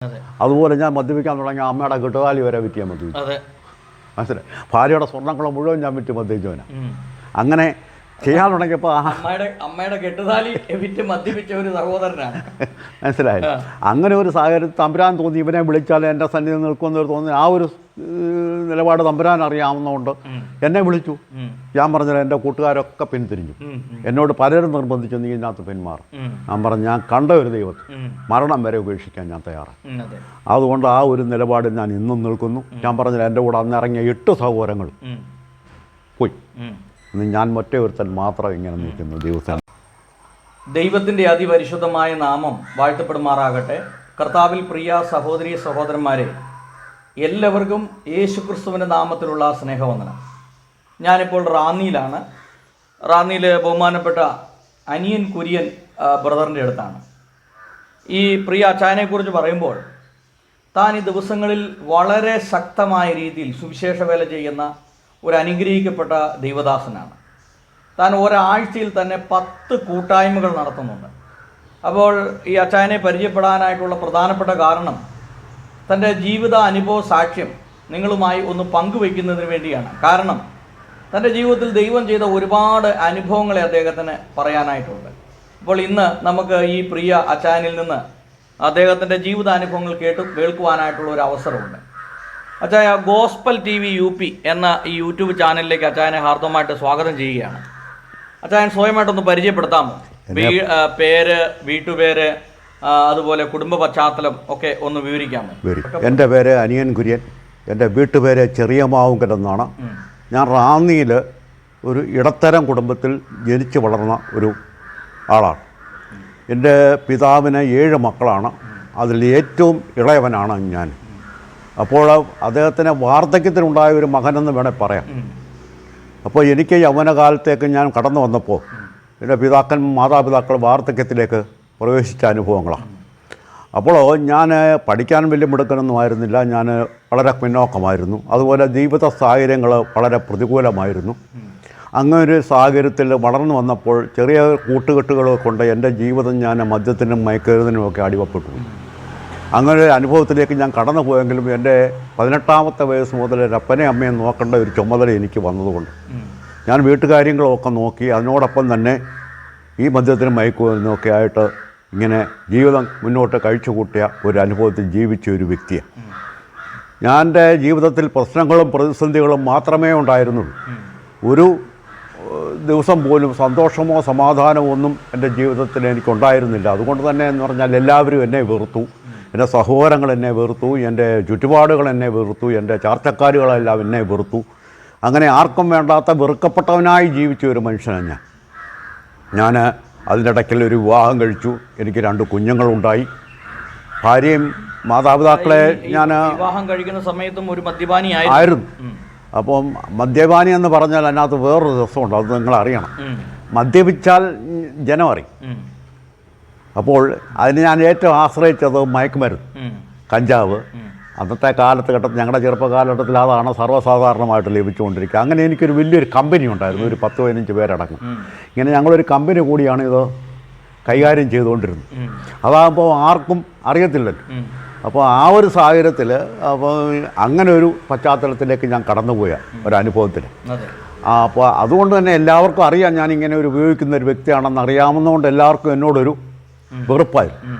അതെ. അതുപോലെ ഞാൻ മദ്യപിക്കാൻ തുടങ്ങിയ അമ്മയുടെ കെട്ടുകാലി വരെ വിറ്റ് ഞാൻ മദ്യപിച്ചു മനസ്സിലായി? ഭാര്യയുടെ സ്വർണങ്ങളും മുഴുവൻ ഞാൻ വിറ്റ് മദ്യപിച്ചവനാണ്. അങ്ങനെ ചെയ്യാൻ തുടങ്ങിയപ്പോൾ അമ്മയുടെ അമ്മയുടെ കെട്ടുതാലി വിറ്റ് മദ്യപിച്ച ഒരു സഹോദരനാണ്. മനസ്സിലായി. അങ്ങനെ ഒരു സാഹചര്യം തമ്പുരാൻ തോന്നി. ഇവനെ വിളിച്ചാൽ എന്റെ സന്നിധി നിൽക്കുമെന്നൊരു തോന്നി. ആ ഒരു നിലപാട് തമ്പുരാൻ അറിയാവുന്നതുകൊണ്ട് കൊണ്ട് എന്നെ വിളിച്ചു. ഞാൻ പറഞ്ഞത് എന്റെ കൂട്ടുകാരൊക്കെ പിന്തിരിഞ്ഞു. എന്നോട് പലരും നിർബന്ധിച്ചു നീ ഇതിനകത്ത് പിന്മാറും. ഞാൻ പറഞ്ഞു ഞാൻ കണ്ട ഒരു ദൈവത്തെ മരണം വരെ ഉപേക്ഷിക്കാൻ ഞാൻ തയ്യാറാണ്. അതുകൊണ്ട് ആ ഒരു നിലപാടിൽ ഞാൻ ഇന്നും നിൽക്കുന്നു. ഞാൻ പറഞ്ഞത് എന്റെ കൂടെ അന്നിറങ്ങിയ എട്ട് സഹോദരങ്ങൾ പോയി. ഞാൻ ഒറ്റ ഒരുത്തൻ മാത്രം ഇങ്ങനെ നിൽക്കുന്നു ദിവസം. ദൈവത്തിന്റെ അതിപരിശുദ്ധമായ നാമം വാഴ്ത്തപ്പെടുമാറാകട്ടെ. കർത്താവിൽ പ്രിയ സഹോദരി സഹോദരന്മാരെ എല്ലാവർക്കും യേശുക്രിസ്തുവിന്റെ നാമത്തിലുള്ള സ്നേഹവന്ദനം. ഞാനിപ്പോൾ റാന്നിയിലാണ്. റാന്നിയിൽ ബഹുമാനപ്പെട്ട അനിയൻ കുര്യൻ ബ്രദറിന്റെ അടുത്താണ്. ഈ പ്രിയ അച്ചായനെക്കുറിച്ച് പറയുമ്പോൾ താൻ ഈ ദിവസങ്ങളിൽ വളരെ ശക്തമായ രീതിയിൽ സുവിശേഷ വേല ചെയ്യുന്ന ഒരു അനുഗ്രഹിക്കപ്പെട്ട ദൈവദാസനാണ്. താൻ ഒരാഴ്ചയിൽ തന്നെ പത്ത് കൂട്ടായ്മകൾ നടത്തുന്നുണ്ട്. അപ്പോൾ ഈ അച്ചായനെ പരിചയപ്പെടാനായിട്ടുള്ള പ്രധാനപ്പെട്ട കാരണം തന്റെ ജീവിത അനുഭവ സാക്ഷ്യം നിങ്ങളുമായി ഒന്ന് പങ്കുവയ്ക്കുന്നതിന് വേണ്ടിയാണ്. കാരണം തന്റെ ജീവിതത്തിൽ ദൈവം ചെയ്ത ഒരുപാട് അനുഭവങ്ങളെ അദ്ദേഹത്തിന് പറയാനായിട്ടുണ്ട്. അപ്പോൾ ഇന്ന് നമുക്ക് ഈ പ്രിയ അച്ചാനിൽ നിന്ന് അദ്ദേഹത്തിന്റെ ജീവിതാനുഭവങ്ങൾ കേട്ട് കേൾക്കുവാനായിട്ടുള്ള ഒരു അവസരമുണ്ട്. Achaya gospel T V U P എന്ന ഈ യൂട്യൂബ് ചാനലിലേക്ക് അച്ചായനെ ഹാർദമായിട്ട് സ്വാഗതം ചെയ്യുകയാണ്. അച്ചായൻ സ്വയമായിട്ടൊന്ന് പരിചയപ്പെടുത്താമോ പേര് വീട്ടുപേര് അതുപോലെ കുടുംബ പശ്ചാത്തലം ഒക്കെ ഒന്ന് വിവരിക്കാമോ എന്റെ പേര് അനിയൻ കുര്യൻ. എന്റെ വീട്ടുപേര് ചെറിയ മാവുങ്കൽ എന്നാണ് ഞാൻ റാന്നിയിൽ ഒരു ഇടത്തരം കുടുംബത്തിൽ ജനിച്ചു വളർന്ന ഒരു ആളാണ്. എന്റെ പിതാവിന് ഏഴ് മക്കളാണ്. അതിൽ ഏറ്റവും ഇളയവനാണ് ഞാൻ. അപ്പോൾ അദ്ദേഹത്തിന് വാർദ്ധക്യത്തിനുണ്ടായ ഒരു മകനെന്ന് വേണേൽ പറയാം. അപ്പോൾ എനിക്ക് യൗവനകാലത്തേക്ക് ഞാൻ കടന്നു വന്നപ്പോൾ എന്റെ പിതാക്കൻ മാതാപിതാക്കൾ വാർദ്ധക്യത്തിലേക്ക് പ്രവേശിച്ച അനുഭവങ്ങളാണ്. അപ്പോൾ ഞാൻ പഠിക്കാൻ വലിയ മിടുക്കനൊന്നും ആയിരുന്നില്ല. ഞാൻ വളരെ പിന്നോക്കമായിരുന്നു. അതുപോലെ ജീവിത സാഹചര്യങ്ങൾ വളരെ പ്രതികൂലമായിരുന്നു. അങ്ങനെ ഒരു സാഹചര്യത്തിൽ വളർന്നു വന്നപ്പോൾ ചെറിയ കൂട്ടുകെട്ടുകൾ കൊണ്ട് എന്റെ ജീവിതം ഞാൻ മദ്യത്തിനും മയക്കരുതിനും അടിവപ്പെട്ടു അങ്ങനെ ഒരു അനുഭവത്തിലേക്ക് ഞാൻ കടന്നു പോയെങ്കിലും എന്റെ പതിനെട്ടാമത്തെ വയസ്സ് മുതൽ രപ്പനെ അമ്മയെ നോക്കേണ്ട ഒരു ചുമതല എനിക്ക് വന്നതുകൊണ്ട്. ഞാൻ വീട്ടുകാര്യങ്ങളൊക്കെ നോക്കി അതിനോടൊപ്പം തന്നെ ഈ മദ്യത്തിനും മയക്കുമരുന്നും ഒക്കെ ആയിട്ട് ഇങ്ങനെ ജീവിതം മുന്നോട്ട് കഴിച്ചു കൂട്ടിയ ഒരു അനുഭവത്തിൽ ജീവിച്ച ഒരു വ്യക്തിയാണ് ഞാൻ എന്റെ ജീവിതത്തിൽ പ്രശ്നങ്ങളും പ്രതിസന്ധികളും മാത്രമേ ഉണ്ടായിരുന്നുള്ളൂ. ഒരു ദിവസം പോലും സന്തോഷമോ സമാധാനമോ ഒന്നും എന്റെ ജീവിതത്തിൽ എനിക്കുണ്ടായിരുന്നില്ല. അതുകൊണ്ട് തന്നെ എന്ന് പറഞ്ഞാൽ എല്ലാവരും എന്നെ വെറുത്തു. എന്റെ സഹോദരങ്ങൾ എന്നെ വെറുത്തു എന്റെ ചുറ്റുപാടുകൾ എന്നെ വെറുത്തു എന്റെ ചാർച്ചക്കാരുകളെല്ലാം എന്നെ വെറുത്തു. അങ്ങനെ ആർക്കും വേണ്ടാത്ത വെറുക്കപ്പെട്ടവനായി ജീവിച്ച ഒരു മനുഷ്യനാണ് ഞാൻ. ഞാൻ അതിനിടയ്ക്കിൽ ഒരു വിവാഹം കഴിച്ചു. എനിക്ക് രണ്ട് കുഞ്ഞുങ്ങളുണ്ടായി. ഭാര്യയും മാതാപിതാക്കളെ ഞാൻ വിവാഹം കഴിക്കുന്ന സമയത്തും ഒരു മദ്യപാനി ആയിരുന്നു. അപ്പം മദ്യപാനി എന്ന് പറഞ്ഞാൽ അതിനകത്ത് വേറൊരു രസമുണ്ട്. അത് നിങ്ങൾ അറിയണം. മദ്യപിച്ചാൽ ജനം അറിയും. അപ്പോൾ അതിന് ഞാൻ ഏറ്റവും ആശ്രയിച്ചത് മയക്കുമരുന്ന്. കഞ്ചാവ്. അന്നത്തെ ഘട്ടം ഞങ്ങളുടെ ചെറുപ്പകാലഘട്ടത്തിൽ അതാണ് സർവസാധാരണമായിട്ട് ലഭിച്ചുകൊണ്ടിരിക്കുക. അങ്ങനെ എനിക്കൊരു വലിയൊരു കമ്പനി ഉണ്ടായിരുന്നു ഒരു പത്ത് പതിനഞ്ച് പേരടങ്ങും. ഇങ്ങനെ ഞങ്ങളൊരു കമ്പനി കൂടിയാണ് ഇത് കൈകാര്യം ചെയ്തുകൊണ്ടിരുന്നത്. അതാകുമ്പോൾ ആർക്കും അറിയത്തില്ലല്ലോ. അപ്പോൾ ആ ഒരു സാഹചര്യത്തിൽ അപ്പോൾ അങ്ങനെ ഒരു പശ്ചാത്തലത്തിലേക്ക് ഞാൻ കടന്നുപോയ ഒരു അനുഭവത്തിൽ അപ്പോൾ അതുകൊണ്ട് തന്നെ എല്ലാവർക്കും അറിയാം ഞാൻ ഇങ്ങനെ ഒരു ഉപയോഗിക്കുന്ന ഒരു വ്യക്തിയാണെന്ന് അറിയാവുന്നതുകൊണ്ട് എല്ലാവർക്കും എന്നോടൊരു വെറുപ്പായിരുന്നു.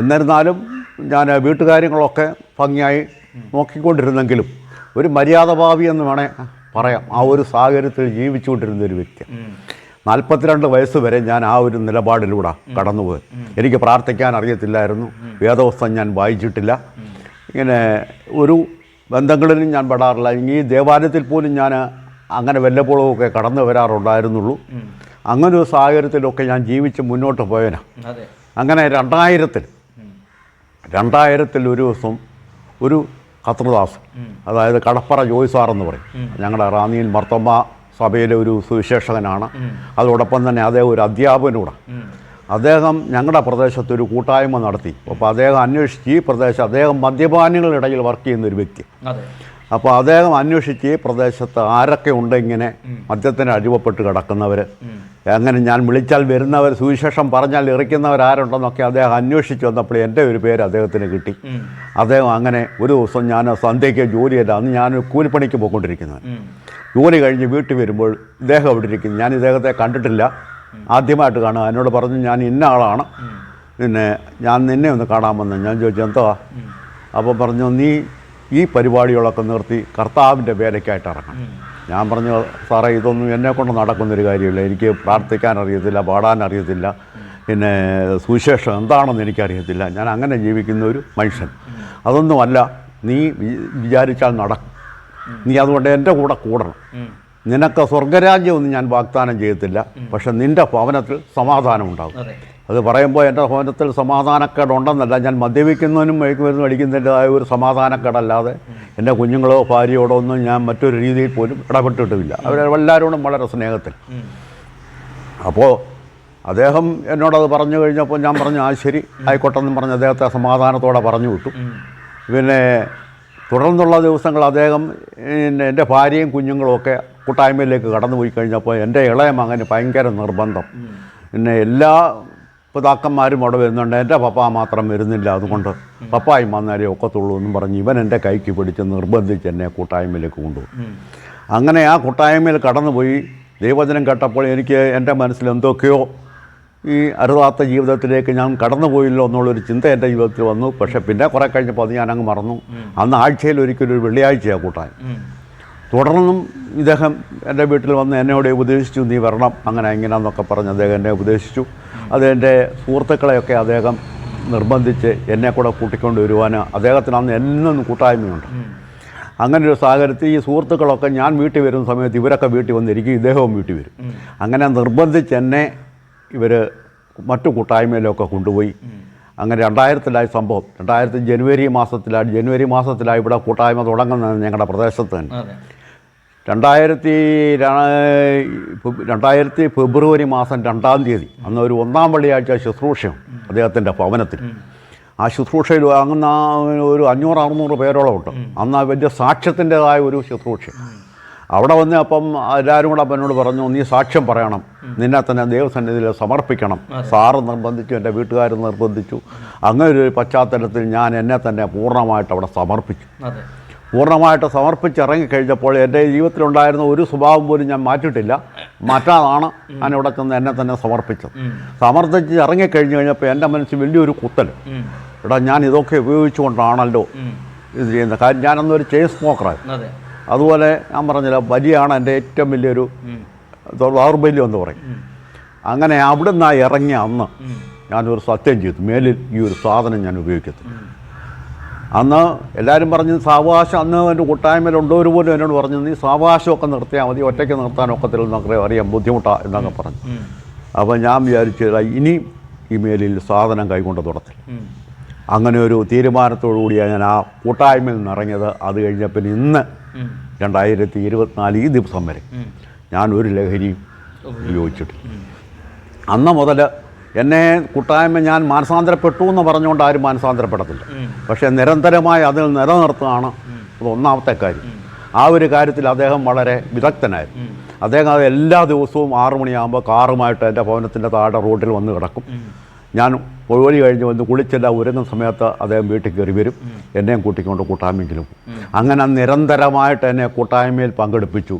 എന്നിരുന്നാലും ഞാൻ വീട്ടുകാര്യങ്ങളൊക്കെ ഭംഗിയായി നോക്കിക്കൊണ്ടിരുന്നെങ്കിലും ഒരു മര്യാദഭാവി എന്ന് വേണേ പറയാം. ആ ഒരു സാഹചര്യത്തിൽ ജീവിച്ചുകൊണ്ടിരുന്ന ഒരു വ്യക്തി. നാൽപ്പത്തിരണ്ട് വയസ്സ് വരെ ഞാൻ ആ ഒരു നിലപാടിലൂടെ കടന്നുപോയി. എനിക്ക് പ്രാർത്ഥിക്കാൻ അറിയത്തില്ലായിരുന്നു. വേദവസ്ഥം ഞാൻ വായിച്ചിട്ടില്ല. ഇങ്ങനെ ഒരു ബന്ധങ്ങളിലും ഞാൻ പെടാറില്ല. ഈ ദേവാലയത്തിൽ പോലും ഞാൻ അങ്ങനെ വല്ലപ്പോഴുമൊക്കെ കടന്നു വരാറുണ്ടായിരുന്നുള്ളൂ. അങ്ങനൊരു അങ്ങനെ ഒരു സാഹചര്യത്തിലൊക്കെ ഞാൻ ജീവിച്ച് മുന്നോട്ട് പോയനാ. അതെ. അങ്ങനെ രണ്ടായിരത്തിൽ. രണ്ടായിരത്തിൽ ഒരു ദിവസം ഒരു കത്രദാസ് അതായത് കടപ്പറ ജോയ് എന്ന് പറയും. ഞങ്ങളുടെ റാന്നിയിൽ മർത്തമ്മ സഭയിലെ ഒരു സുവിശേഷകനാണ്. അതോടൊപ്പം തന്നെ അദ്ദേഹം ഒരു അധ്യാപകനൂടെ. അദ്ദേഹം ഞങ്ങളുടെ പ്രദേശത്ത് ഒരു കൂട്ടായ്മ നടത്തി. അപ്പോൾ അദ്ദേഹം അന്വേഷിച്ച് ഈ പ്രദേശം അദ്ദേഹം മദ്യപാനികളുടെ ഇടയിൽ വർക്ക് ചെയ്യുന്ന ഒരു വ്യക്തി. അപ്പോൾ അദ്ദേഹം അന്വേഷിച്ച് ഈ പ്രദേശത്ത് ആരൊക്കെ ഉണ്ട് ഇങ്ങനെ മദ്യത്തിന് അടിവപ്പെട്ട് കിടക്കുന്നവർ അങ്ങനെ ഞാൻ വിളിച്ചാൽ വരുന്നവർ സുവിശേഷം പറഞ്ഞാൽ ഇറക്കുന്നവർ ആരുണ്ടെന്നൊക്കെ അദ്ദേഹം അന്വേഷിച്ച് വന്നപ്പോൾ എന്റെ ഒരു പേര് അദ്ദേഹത്തിന് കിട്ടി. അദ്ദേഹം അങ്ങനെ ഒരു ദിവസം ഞാൻ സന്ധ്യയ്ക്ക് ജോലിയല്ല അന്ന് ഞാൻ കൂലിപ്പണിക്ക് പോയിക്കൊണ്ടിരിക്കുന്നത്. ജോലി കഴിഞ്ഞ് വീട്ടിൽ വരുമ്പോൾ ഇദ്ദേഹം അവിടെ ഇരിക്കുന്നു. ഞാൻ ഇദ്ദേഹത്തെ കണ്ടിട്ടില്ല. ആദ്യമായിട്ട് കാണുക. എന്നോട് പറഞ്ഞു ഞാൻ ഇന്ന ആളാണ്. പിന്നെ ഞാൻ നിന്നെ ഒന്ന് കാണാൻ കാണാമെന്ന് ഞാൻ ചോദിച്ചു എന്തോ അപ്പോൾ പറഞ്ഞു നീ ഈ പരിപാടികളൊക്കെ നിർത്തി കർത്താവിന്റെ വേലയ്ക്കായിട്ട് ഇറങ്ങണം. ഞാൻ പറഞ്ഞു സാറേ ഇതൊന്നും എന്നെ കൊണ്ട് നടക്കുന്നൊരു കാര്യമില്ല. എനിക്ക് പ്രാർത്ഥിക്കാൻ അറിയത്തില്ല പാടാൻ അറിയത്തില്ല. പിന്നെ സുവിശേഷം എന്താണെന്ന് എനിക്കറിയത്തില്ല. ഞാൻ അങ്ങനെ ജീവിക്കുന്ന ഒരു മനുഷ്യൻ. അതൊന്നുമല്ല നീ വിചാരിച്ചാൽ നടക്കും. നീ അതുകൊണ്ട് എന്റെ കൂടെ കൂടണം. നിനക്ക് സ്വർഗരാജ്യമൊന്നും ഞാൻ വാഗ്ദാനം ചെയ്യത്തില്ല. പക്ഷെ നിന്റെ ഭവനത്തിൽ സമാധാനം ഉണ്ടാകും അതെ പറയുമ്പോൾ എന്റെ ഭവനത്തിൽ സമാധാനക്കേടുണ്ടെന്നല്ല ഞാൻ മദ്യപിക്കുന്നതിനും മയക്കുമരുന്ന് അടിക്കുന്നതിന്റെതായ ഒരു സമാധാനക്കേടല്ലാതെ എന്റെ കുഞ്ഞുങ്ങളോ ഭാര്യയോടോ ഒന്നും ഞാൻ മറ്റൊരു രീതിയിൽ പോലും ഇടപെട്ടിട്ടുമില്ല. അവരെല്ലാവരോടും വളരെ സ്നേഹത്തിൽ. അപ്പോൾ അദ്ദേഹം എന്നോടത് പറഞ്ഞു കഴിഞ്ഞപ്പോൾ ഞാൻ പറഞ്ഞു ആ ശരി ആയിക്കോട്ടെ എന്ന് പറഞ്ഞ് അദ്ദേഹത്തെ സമാധാനത്തോടെ പറഞ്ഞു വിട്ടു. പിന്നെ തുടർന്നുള്ള ദിവസങ്ങൾ അദ്ദേഹം എന്റെ ഭാര്യയും കുഞ്ഞുങ്ങളും ഒക്കെ കടന്നു പോയി കഴിഞ്ഞപ്പോൾ എന്റെ ഇളയ മകന് ഭയങ്കര നിർബന്ധം. പിന്നെ എല്ലാ പിതാക്കന്മാരും അവിടെ വരുന്നുണ്ട്. എന്റെ പപ്പ മാത്രം വരുന്നില്ല. അതുകൊണ്ട് പപ്പായും വന്നാലേ ഒക്കത്തുള്ളൂ എന്ന് പറഞ്ഞ് ഇവൻ എന്റെ കൈക്ക് പിടിച്ച് നിർബന്ധിച്ച് എന്നെ കൂട്ടായ്മയിലേക്ക് കൊണ്ടുപോകും. അങ്ങനെ ആ കൂട്ടായ്മയിൽ കടന്നുപോയി. ദൈവജനം കേട്ടപ്പോൾ എനിക്ക് എന്റെ മനസ്സിൽ എന്തൊക്കെയോ ഈ അരുതാത്ത ജീവിതത്തിലേക്ക് ഞാൻ കടന്നുപോയില്ലോ എന്നുള്ളൊരു ചിന്ത എന്റെ ജീവിതത്തിൽ വന്നു. പക്ഷേ പിന്നെ കുറേ കഴിഞ്ഞപ്പോൾ അത് ഞാനങ്ങ് മറന്നു. അന്ന് ആഴ്ചയിൽ ഒരിക്കലും ഒരു വെള്ളിയാഴ്ചയാണ് കൂട്ടാൻ തുടർന്നും ഇദ്ദേഹം എന്റെ വീട്ടിൽ വന്ന് എന്നോട് ഉപദേശിച്ചു നീ വരണം. അങ്ങനെ ഇങ്ങനെയെന്നൊക്കെ പറഞ്ഞ് അദ്ദേഹം എന്നെ ഉപദേശിച്ചു. അത് എന്റെ സുഹൃത്തുക്കളെയൊക്കെ അദ്ദേഹം നിർബന്ധിച്ച് എന്നെ കൂടെ കൂട്ടിക്കൊണ്ട് വരുവാൻ അദ്ദേഹത്തിന് അന്ന് എന്നൊന്നും കൂട്ടായ്മയുണ്ട്. അങ്ങനെ ഒരു സാഹചര്യത്തിൽ ഈ സുഹൃത്തുക്കളൊക്കെ ഞാൻ വീട്ടിൽ വരുന്ന സമയത്ത് ഇവരൊക്കെ വീട്ടിൽ വന്നിരിക്കും ഇദ്ദേഹവും വീട്ടിൽ വരും. അങ്ങനെ നിർബന്ധിച്ച് എന്നെ ഇവർ മറ്റു കൂട്ടായ്മയിലൊക്കെ കൊണ്ടുപോയി. അങ്ങനെ രണ്ടായിരത്തിലായി സംഭവം. രണ്ടായിരത്തി ജനുവരി മാസത്തിലായി ജനുവരി മാസത്തിലായി ഇവിടെ കൂട്ടായ്മ തുടങ്ങുന്നത് ഞങ്ങളുടെ പ്രദേശത്ത് തന്നെ. രണ്ടായിരത്തി രണ്ടായിരത്തി ഫെബ്രുവരി മാസം രണ്ടാം തീയതി അന്ന് ഒരു ഒന്നാം വെള്ളിയാഴ്ച ശുശ്രൂഷയുണ്ട് അദ്ദേഹത്തിന്റെ ഭവനത്തിൽ. ആ ശുശ്രൂഷയിൽ അങ്ങ് ഒരു അഞ്ഞൂറ് അറുന്നൂറ് പേരോളം ഉണ്ട്. അന്ന് വലിയ സാക്ഷ്യത്തിന്റെതായ ഒരു ശുശ്രൂഷ. അവിടെ വന്ന് അപ്പം എല്ലാവരും കൂടെ എന്നോട് പറഞ്ഞു നീ സാക്ഷ്യം പറയണം. നിന്നെ തന്നെ ദൈവസന്നിധിയിൽ സമർപ്പിക്കണം. സാറ് നിർബന്ധിച്ചു എന്റെ വീട്ടുകാർ നിർബന്ധിച്ചു. അങ്ങനെ ഒരു പശ്ചാത്തലത്തിൽ ഞാൻ എന്നെ തന്നെ പൂർണമായിട്ട് അവിടെ സമർപ്പിച്ചു. പൂർണമായിട്ട് സമർപ്പിച്ചിറങ്ങിക്കഴിഞ്ഞപ്പോൾ എന്റെ ജീവിതത്തിലുണ്ടായിരുന്ന ഒരു സ്വഭാവം പോലും ഞാൻ മാറ്റിയിട്ടില്ല. മാറ്റാതാണ് ഞാൻ ഇവിടെ ചെന്ന് എന്നെ തന്നെ സമർപ്പിച്ചത്. സമർപ്പിച്ച് ഇറങ്ങിക്കഴിഞ്ഞ് കഴിഞ്ഞപ്പോൾ എന്റെ മനസ്സിൽ വലിയൊരു കുത്തൽ എടാ ഞാൻ ഇതൊക്കെ ഉപയോഗിച്ചുകൊണ്ടാണല്ലോ. ഇത് ചെയ്യുന്നത്. കാര്യം ഞാനന്നൊരു ചെയിൻ സ്മോക്കറായി അതെ. അതുപോലെ ഞാൻ പറഞ്ഞില്ല വലിയാണ് എന്റെ ഏറ്റവും വലിയൊരു. ദൗർബല്യം എന്ന് പറയും. അങ്ങനെ അവിടെ നിന്നായി ഇറങ്ങിയ അന്ന്. ഞാനൊരു സത്യം ചെയ്തു. മേലിൽ ഈ ഒരു സാധനം ഞാൻ ഉപയോഗിക്കത്തില്ല. അന്ന് എല്ലാവരും പറഞ്ഞു സാവകാശം അന്ന് എന്റെ കൂട്ടായ്മയിലുണ്ടോര് പോലും എന്നോട് പറഞ്ഞു നീ സാവകാശമൊക്കെ നിർത്തിയാൽ മതി ഒറ്റയ്ക്ക് നിർത്താൻ ഒക്കത്തിൽ എന്നൊക്കെ അറിയാം ബുദ്ധിമുട്ടാണ് എന്നൊക്കെ പറഞ്ഞു. അപ്പോൾ ഞാൻ വിചാരിച്ചു ഇനി ഈ മേലിൽ സാധനം കൈകൊണ്ട് തുടത്തില്ല. അങ്ങനെ ഒരു തീരുമാനത്തോടു കൂടിയാണ് ഞാൻ ആ കൂട്ടായ്മയിൽ നിന്ന് ഇറങ്ങിയത്. അത് കഴിഞ്ഞപ്പോൾ ഇന്ന് രണ്ടായിരത്തി ഇരുപത്തിനാല് ഈ ദിവസം വരെ ഞാൻ ഒരു ലഹരിയും ഉപയോഗിച്ചിട്ടില്ല. അന്ന് മുതൽ എന്നെ കൂട്ടായ്മ ഞാൻ മാനസാന്തരപ്പെട്ടു എന്ന് പറഞ്ഞുകൊണ്ട് ആരും മാനസാന്തരപ്പെടത്തില്ല. പക്ഷേ നിരന്തരമായി അതിൽ നിലനിർത്തുകയാണ് അത് ഒന്നാമത്തെ കാര്യം. ആ ഒരു കാര്യത്തിൽ അദ്ദേഹം വളരെ വിദഗ്ധനായിരുന്നു. അദ്ദേഹം അത് എല്ലാ ദിവസവും ആറു മണിയാകുമ്പോൾ കാറുമായിട്ട് എന്റെ ഭവനത്തിന്റെ താഴെ റോഡിൽ വന്ന് കിടക്കും. ഞാൻ ജോലി കഴിഞ്ഞ് വന്ന് കുളിച്ചെല്ലാം ഒരുങ്ങുന്ന സമയത്ത് അദ്ദേഹം വീട്ടിൽ കയറി വരും. എന്നെയും കൂട്ടിക്കൊണ്ട് കൂട്ടായ്മയെങ്കിലും. അങ്ങനെ നിരന്തരമായിട്ട് എന്നെ കൂട്ടായ്മയിൽ പങ്കെടുപ്പിച്ചു.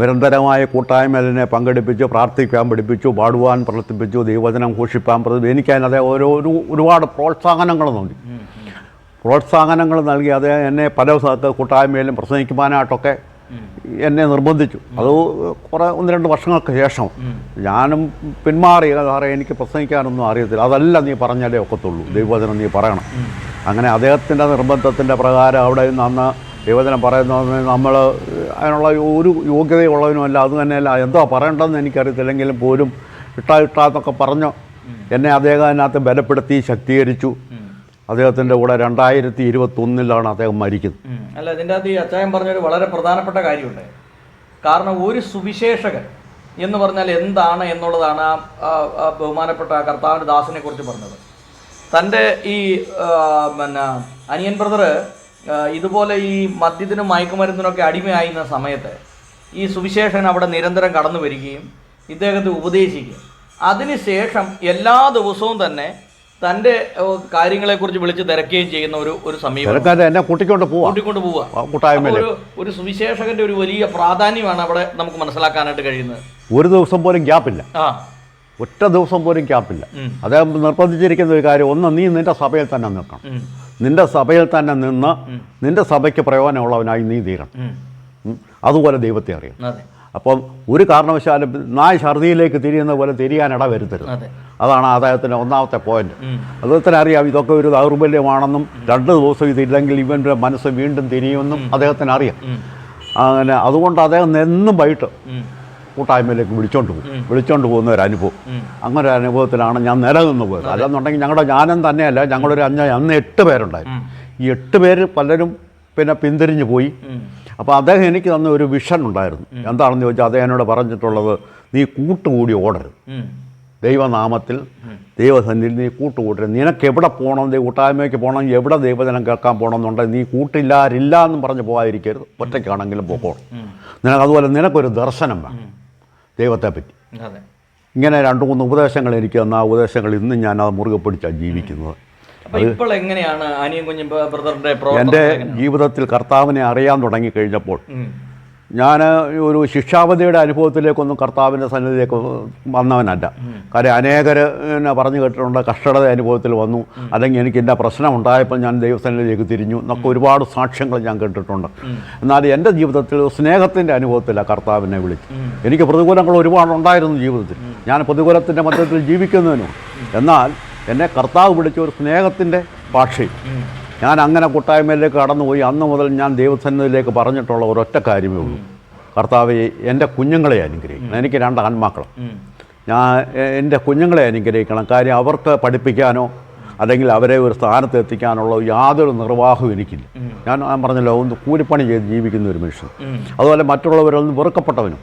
നിരന്തരമായ കൂട്ടായ്മയിൽ എന്നെ പങ്കെടുപ്പിച്ചു പ്രാർത്ഥിക്കാൻ പഠിപ്പിച്ചു പാടുവാൻ പ്രവർത്തിപ്പിച്ചു ദൈവചനം ഘോഷിപ്പാൻ പ്രതി എനിക്കതിനെ ഓരോ ഒരു ഒരുപാട് പ്രോത്സാഹനങ്ങൾ നൽകി പ്രോത്സാഹനങ്ങൾ നൽകി അദ്ദേഹം എന്നെ പല സ്ഥലത്ത് കൂട്ടായ്മയിലും പ്രസംഗിക്കുവാനായിട്ടൊക്കെ എന്നെ നിർബന്ധിച്ചു. അത് കുറേ ഒന്ന് രണ്ട് വർഷങ്ങൾക്ക് ശേഷം. ഞാനും പിന്മാറി സാറേ എനിക്ക് പ്രസംഗിക്കാനൊന്നും അറിയത്തില്ല. അതല്ല നീ പറഞ്ഞാലേ ഒക്കത്തുള്ളൂ. ദൈവവചനം നീ പറയണം. അങ്ങനെ അദ്ദേഹത്തിന്റെ നിർബന്ധത്തിന്റെ പ്രകാരം അവിടെ നിന്ന് അന്ന് ദൈവചനം പറയുന്നത് നമ്മൾ അതിനുള്ള ഒരു യോഗ്യതയുള്ളവനുമല്ല. അത് തന്നെയല്ല. എന്തോ പറയേണ്ടതെന്ന് എനിക്കറിയത്തില്ലെങ്കിലും പോലും ഇട്ടാ ഇട്ടാന്നൊക്കെ പറഞ്ഞു എന്നെ അദ്ദേഹം അതിനകത്ത് ബലപ്പെടുത്തി ശക്തീകരിച്ചു. അദ്ദേഹത്തിന്റെ കൂടെ രണ്ടായിരത്തി ഇരുപത്തൊന്നിലാണ് അദ്ദേഹം മരിക്കുന്നത്. അല്ല ഇതിന്റെ അകത്ത് ഈ അച്ചായൻ പറഞ്ഞൊരു വളരെ പ്രധാനപ്പെട്ട കാര്യമുണ്ട്. കാരണം ഒരു സുവിശേഷകൻ എന്ന് പറഞ്ഞാൽ എന്താണ് എന്നുള്ളതാണ് ആ ബഹുമാനപ്പെട്ട കർത്താവിന്റെ ദാസിനെ കുറിച്ച് പറഞ്ഞത്. തന്റെ ഈ പിന്നെ അനിയൻ ബ്രദർ ഇതുപോലെ ഈ മദ്യത്തിനും മയക്കുമരുന്നിനൊക്കെ അടിമയായിരുന്ന സമയത്ത് ഈ സുവിശേഷൻ അവിടെ നിരന്തരം കടന്നു വരികയും ഇദ്ദേഹത്തെ ഉപദേശിക്കുകയും. അതിനുശേഷം എല്ലാ ദിവസവും തന്നെ തന്റെ കാര്യങ്ങളെ കുറിച്ച് വിളിച്ച് തിരക്കുകയും ചെയ്യുന്ന ഒരു ഒരു സമീപനം. എന്നെ കൂട്ടിക്കൊണ്ട് പോവാ. കൂട്ടിക്കൊണ്ട് പോവാ. ഒരു ഒരു സുവിശേഷകന്റെ ഒരു വലിയ പ്രാധാന്യമാണ് അവിടെ നമുക്ക് മനസ്സിലാക്കാനായിട്ട് കഴിയുന്നത്. ഒരു ദിവസം പോലും ഗ്യാപ്പില്ല. ആ. ഒറ്റ ദിവസം പോലും ഗ്യാപ്പില്ല. ഉം. അദ്ദേഹം നിർബന്ധിച്ചിരിക്കുന്ന ഒരു കാര്യം ഒന്ന് നീ നിന്റെ സഭയിൽ തന്നെ നിൽക്കണം. നിന്റെ സഭയിൽ തന്നെ നിന്ന് നിന്റെ സഭയ്ക്ക് പ്രയോജനമുള്ളവനായി നീ തീരണം. അതുപോലെ ദൈവത്തെ അറിയാം അതെ. അപ്പം ഒരു കാരണവശാലും നായ ഛർദിയിലേക്ക് തിരിയുന്ന പോലെ തിരിയാനിട വരുത്തരുത് അതാണ് അദ്ദേഹത്തിന്റെ ഒന്നാമത്തെ പോയിന്റ് ഉം. അദ്ദേഹത്തിന് അറിയാം ഇതൊക്കെ ഒരു ദൗർബല്യമാണെന്നും രണ്ട് ദിവസം ഇതില്ലെങ്കിൽ ഇവന്റെ മനസ്സ് വീണ്ടും തിരിയുമെന്നും അദ്ദേഹത്തിന് അറിയാം അങ്ങനെ അതുകൊണ്ട് അദ്ദേഹം എന്നും വൈകിട്ട്. കൂട്ടായ്മയിലേക്ക് വിളിച്ചോണ്ട് പോകും. വിളിച്ചോണ്ട് പോകുന്ന ഒരു അനുഭവം. അങ്ങനെ ഒരു അനുഭവത്തിലാണ് ഞാൻ നിലനിന്ന് പോയത്. അല്ലെന്നുണ്ടെങ്കിൽ ഞങ്ങളുടെ ഞാനും തന്നെയല്ല ഞങ്ങളൊരു അഞ്ച് അന്ന് എട്ട് പേരുണ്ടായിരുന്നു. ഈ എട്ട് പേര് പലരും പിന്നെ പിന്തിരിഞ്ഞു പോയി. അപ്പോൾ അദ്ദേഹം എനിക്ക് തന്ന ഒരു വിഷൻ ഉണ്ടായിരുന്നു. എന്താണെന്ന് ചോദിച്ചാൽ അദ്ദേഹം എന്നോട് പറഞ്ഞിട്ടുള്ളത് നീ കൂട്ടുകൂടി ഓടരുത്. ദൈവനാമത്തിൽ ദൈവസന്നിധി നീ കൂട്ടുകൂട്ടരുത്. നിനക്ക് എവിടെ പോകണം? ദൈവ കൂട്ടായ്മയ്ക്ക് പോകണം. എവിടെ ദൈവജനം കേൾക്കാൻ പോകണം എന്നുണ്ടെങ്കിൽ നീ കൂട്ടില്ലാരില്ല എന്ന് പറഞ്ഞ് പോകാതിരിക്കരുത്. ഒറ്റയ്ക്കാണെങ്കിലും പോകണം നിനക്ക് അതുപോലെ നിനക്കൊരു ദർശനം വേണം. ദൈവത്തെ പറ്റി. ഇങ്ങനെ രണ്ട് മൂന്ന് ഉപദേശങ്ങൾ എനിക്ക് തന്ന. ആ ഉപദേശങ്ങൾ ഇന്നും ഞാൻ അത് മുറുകെ പിടിച്ചാണ് ജീവിക്കുന്നത്. ഇപ്പോൾ എങ്ങനെയാണ് എന്റെ ജീവിതത്തിൽ കർത്താവിനെ അറിയാൻ തുടങ്ങിക്കഴിഞ്ഞപ്പോൾ ഉം. ഞാൻ ഒരു ശിക്ഷാവധിയുടെ അനുഭവത്തിലേക്കൊന്നും കർത്താവിന്റെ സന്നിധിയിലേക്ക് വന്നവനല്ല. കാര്യം അനേകർ എന്നെ പറഞ്ഞു കേട്ടിട്ടുണ്ട് കഷ്ടത അനുഭവത്തിൽ വന്നു. അല്ലെങ്കിൽ എനിക്ക് എന്റെ പ്രശ്നം ഉണ്ടായപ്പോൾ ഞാൻ ദൈവസന്നിധിയിലേക്ക് തിരിഞ്ഞു എന്നൊക്കെ ഒരുപാട് സാക്ഷ്യങ്ങൾ ഞാൻ കേട്ടിട്ടുണ്ട്. എന്നാൽ എന്റെ ജീവിതത്തിൽ സ്നേഹത്തിന്റെ അനുഭവത്തിലാണ് കർത്താവിനെ വിളിച്ചു എനിക്ക് പ്രതികൂലങ്ങൾ ഒരുപാട് ഉണ്ടായിരുന്നു ജീവിതത്തിൽ. ഞാൻ പ്രതികൂലത്തിന്റെ മധ്യത്തിൽ ജീവിക്കുന്നതിനും എന്നാൽ എന്നെ കർത്താവ് വിളിച്ച ഒരു സ്നേഹത്തിന്റെ ഉം. ഞാൻ അങ്ങനെ കൂട്ടായ്മയിലേക്ക് കടന്നുപോയി അന്ന് മുതൽ ഞാൻ ദൈവസന്നിധിയിലേക്ക് പറഞ്ഞിട്ടുള്ള ഒരൊറ്റ കാര്യമേ ഉള്ളൂ. കർത്താവ് എന്റെ കുഞ്ഞുങ്ങളെ അനുഗ്രഹിക്കണം. എനിക്ക് രണ്ട് ആൺമക്കളും. ഞാൻ എന്റെ കുഞ്ഞുങ്ങളെ അനുഗ്രഹിക്കണം. കാര്യം അവർക്ക് പഠിപ്പിക്കാനോ അല്ലെങ്കിൽ അവരെ ഒരു സ്ഥാനത്ത് എത്തിക്കാനുള്ള യാതൊരു നിർവാഹവും എനിക്കില്ല. ഞാൻ പറഞ്ഞല്ലോ ഒന്ന് കൂലിപ്പണി ചെയ്ത് ജീവിക്കുന്ന ഒരു മനുഷ്യൻ. അതുപോലെ മറ്റുള്ളവരൊന്നും വെറുക്കപ്പെട്ടവനും.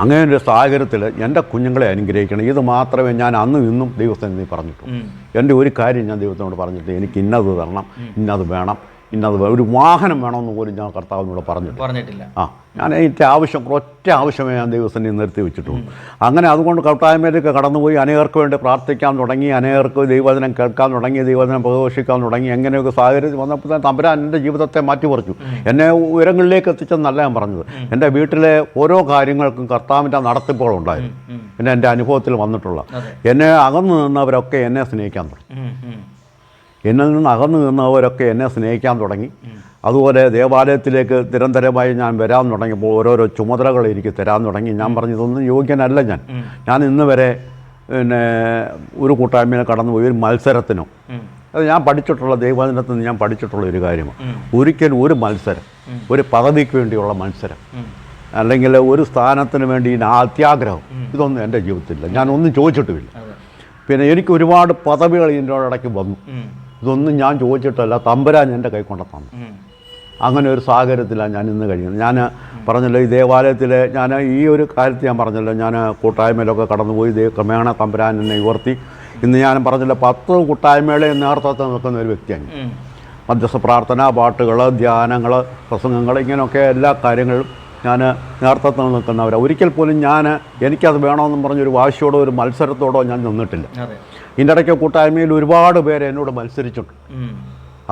അങ്ങനെ ഒരു സാഹചര്യത്തിൽ എന്റെ കുഞ്ഞുങ്ങളെ അനുഗ്രഹിക്കണം. ഇത് മാത്രമേ ഞാൻ അന്നും ഇന്നും നീ പറഞ്ഞിട്ടുള്ളൂ. എന്റെ ഒരു കാര്യം ഞാൻ ദൈവത്തിനോട് പറഞ്ഞിട്ടുണ്ട്. എനിക്ക് ഇന്നത് തരണം ഇന്നത് വേണം. ഇന്നത് ഒരു വാഹനം വേണമെന്ന് പോലും ഞാൻ കർത്താവിനോട് പറഞ്ഞിട്ട് പറഞ്ഞിട്ടില്ല. ആ ഞാൻ എന്റെ ആവശ്യം ഒറ്റ ആവശ്യമേ ഞാൻ ദൈവത്തിനെ നിർത്തി വെച്ചിട്ടുള്ളൂ. അങ്ങനെ അതുകൊണ്ട് കൂട്ടായ്മയിലേക്ക് കടന്നുപോയി അനേകർക്ക് വേണ്ടി പ്രാർത്ഥിക്കാൻ തുടങ്ങി അനേകർക്ക് ദൈവവചനം കേൾക്കാൻ തുടങ്ങി ദൈവവചനം പ്രഘോഷിക്കാൻ തുടങ്ങി എങ്ങനെയൊക്കെ സാഹചര്യം വന്നപ്പോൾ തന്നെ തമ്പരാൻ എന്റെ ജീവിതത്തെ മാറ്റിമറിച്ചു. എന്നെ ഉയരങ്ങളിലേക്ക് എത്തിച്ചെന്നല്ല ഞാൻ പറഞ്ഞത്. എന്റെ വീട്ടിലെ ഓരോ കാര്യങ്ങൾക്കും കർത്താവിന്റെ നടത്തിപ്പുകളുണ്ടായിരുന്നു ഉണ്ടായിരുന്നു. പിന്നെ എന്റെ അനുഭവത്തിൽ വന്നിട്ടുള്ള. എന്നെ അകന്നു നിന്നവരൊക്കെ എന്നെ സ്നേഹിക്കാൻ തുടങ്ങി. എന്നിൽ നിന്ന് അകന്നു നിന്നവരൊക്കെ എന്നെ സ്നേഹിക്കാൻ തുടങ്ങി. അതുപോലെ ദേവാലയത്തിലേക്ക് നിരന്തരമായി ഞാൻ വരാൻ തുടങ്ങിയപ്പോൾ ഓരോരോ ചുമതലകൾ എനിക്ക് തരാൻ തുടങ്ങി. ഞാൻ പറഞ്ഞു ഇതൊന്നും യോഗ്യനല്ല ഞാൻ. ഞാൻ ഇന്ന് വരെ പിന്നെ ഒരു കൂട്ടായ്മയിൽ കടന്നു പോയി ഒരു മത്സരത്തിനോ. അത് ഞാൻ പഠിച്ചിട്ടുള്ള ദൈവവചനത്തിൽ നിന്ന് ഞാൻ പഠിച്ചിട്ടുള്ള ഒരു കാര്യമാണ്. ഒരിക്കലും ഒരു മത്സരം ഒരു പദവിക്ക് വേണ്ടിയുള്ള മത്സരം അല്ലെങ്കിൽ ഒരു സ്ഥാനത്തിന് വേണ്ടി അത്യാഗ്രഹം ഇതൊന്നും എന്റെ ജീവിതത്തിലില്ല. ഞാനൊന്നും ചോദിച്ചിട്ടുമില്ല. പിന്നെ എനിക്ക് ഒരുപാട് പദവികൾ ഇതിന്റെ ഇടയ്ക്ക് വന്നു. ഇതൊന്നും ഞാൻ ചോദിച്ചിട്ടല്ല തമ്പുരാൻ എന്റെ കൈ കൊണ്ട തന്നു. അങ്ങനെ ഒരു സാഹചര്യത്തിലാണ് ഞാൻ ഇന്ന് കഴിയുന്നത്. ഞാൻ പറഞ്ഞല്ലോ ഈ ദേവാലയത്തിൽ ഞാൻ ഈ ഒരു കാര്യത്തിൽ ഞാൻ പറഞ്ഞല്ലോ ഞാൻ കൂട്ടായ്മയിലൊക്കെ കടന്നുപോയി ദൈവ ക്രമേണ തമ്പുരാൻ എന്നെ ഉയർത്തി ഇന്ന് ഞാൻ പറഞ്ഞല്ലോ പത്ത് കൂട്ടായ്മകളെ നേതൃത്വത്തിൽ നിൽക്കുന്ന ഒരു വ്യക്തിയാണ്. മധ്യസ്ഥ പ്രാർത്ഥന പാട്ടുകൾ ധ്യാനങ്ങൾ പ്രസംഗങ്ങൾ ഇങ്ങനെയൊക്കെ എല്ലാ കാര്യങ്ങളും ഞാൻ നേതൃത്വത്തിൽ നിൽക്കുന്നവരാണ് ഒരിക്കൽ പോലും ഞാൻ എനിക്കത് വേണമെന്നും പറഞ്ഞൊരു വാശിയോടോ ഒരു മത്സരത്തോടോ ഞാൻ നിന്നിട്ടില്ല. ഇതിന്റെ ഇടയ്ക്ക് കൂട്ടായ്മയിൽ ഒരുപാട് പേര് എന്നോട് മത്സരിച്ചിട്ടുണ്ട്.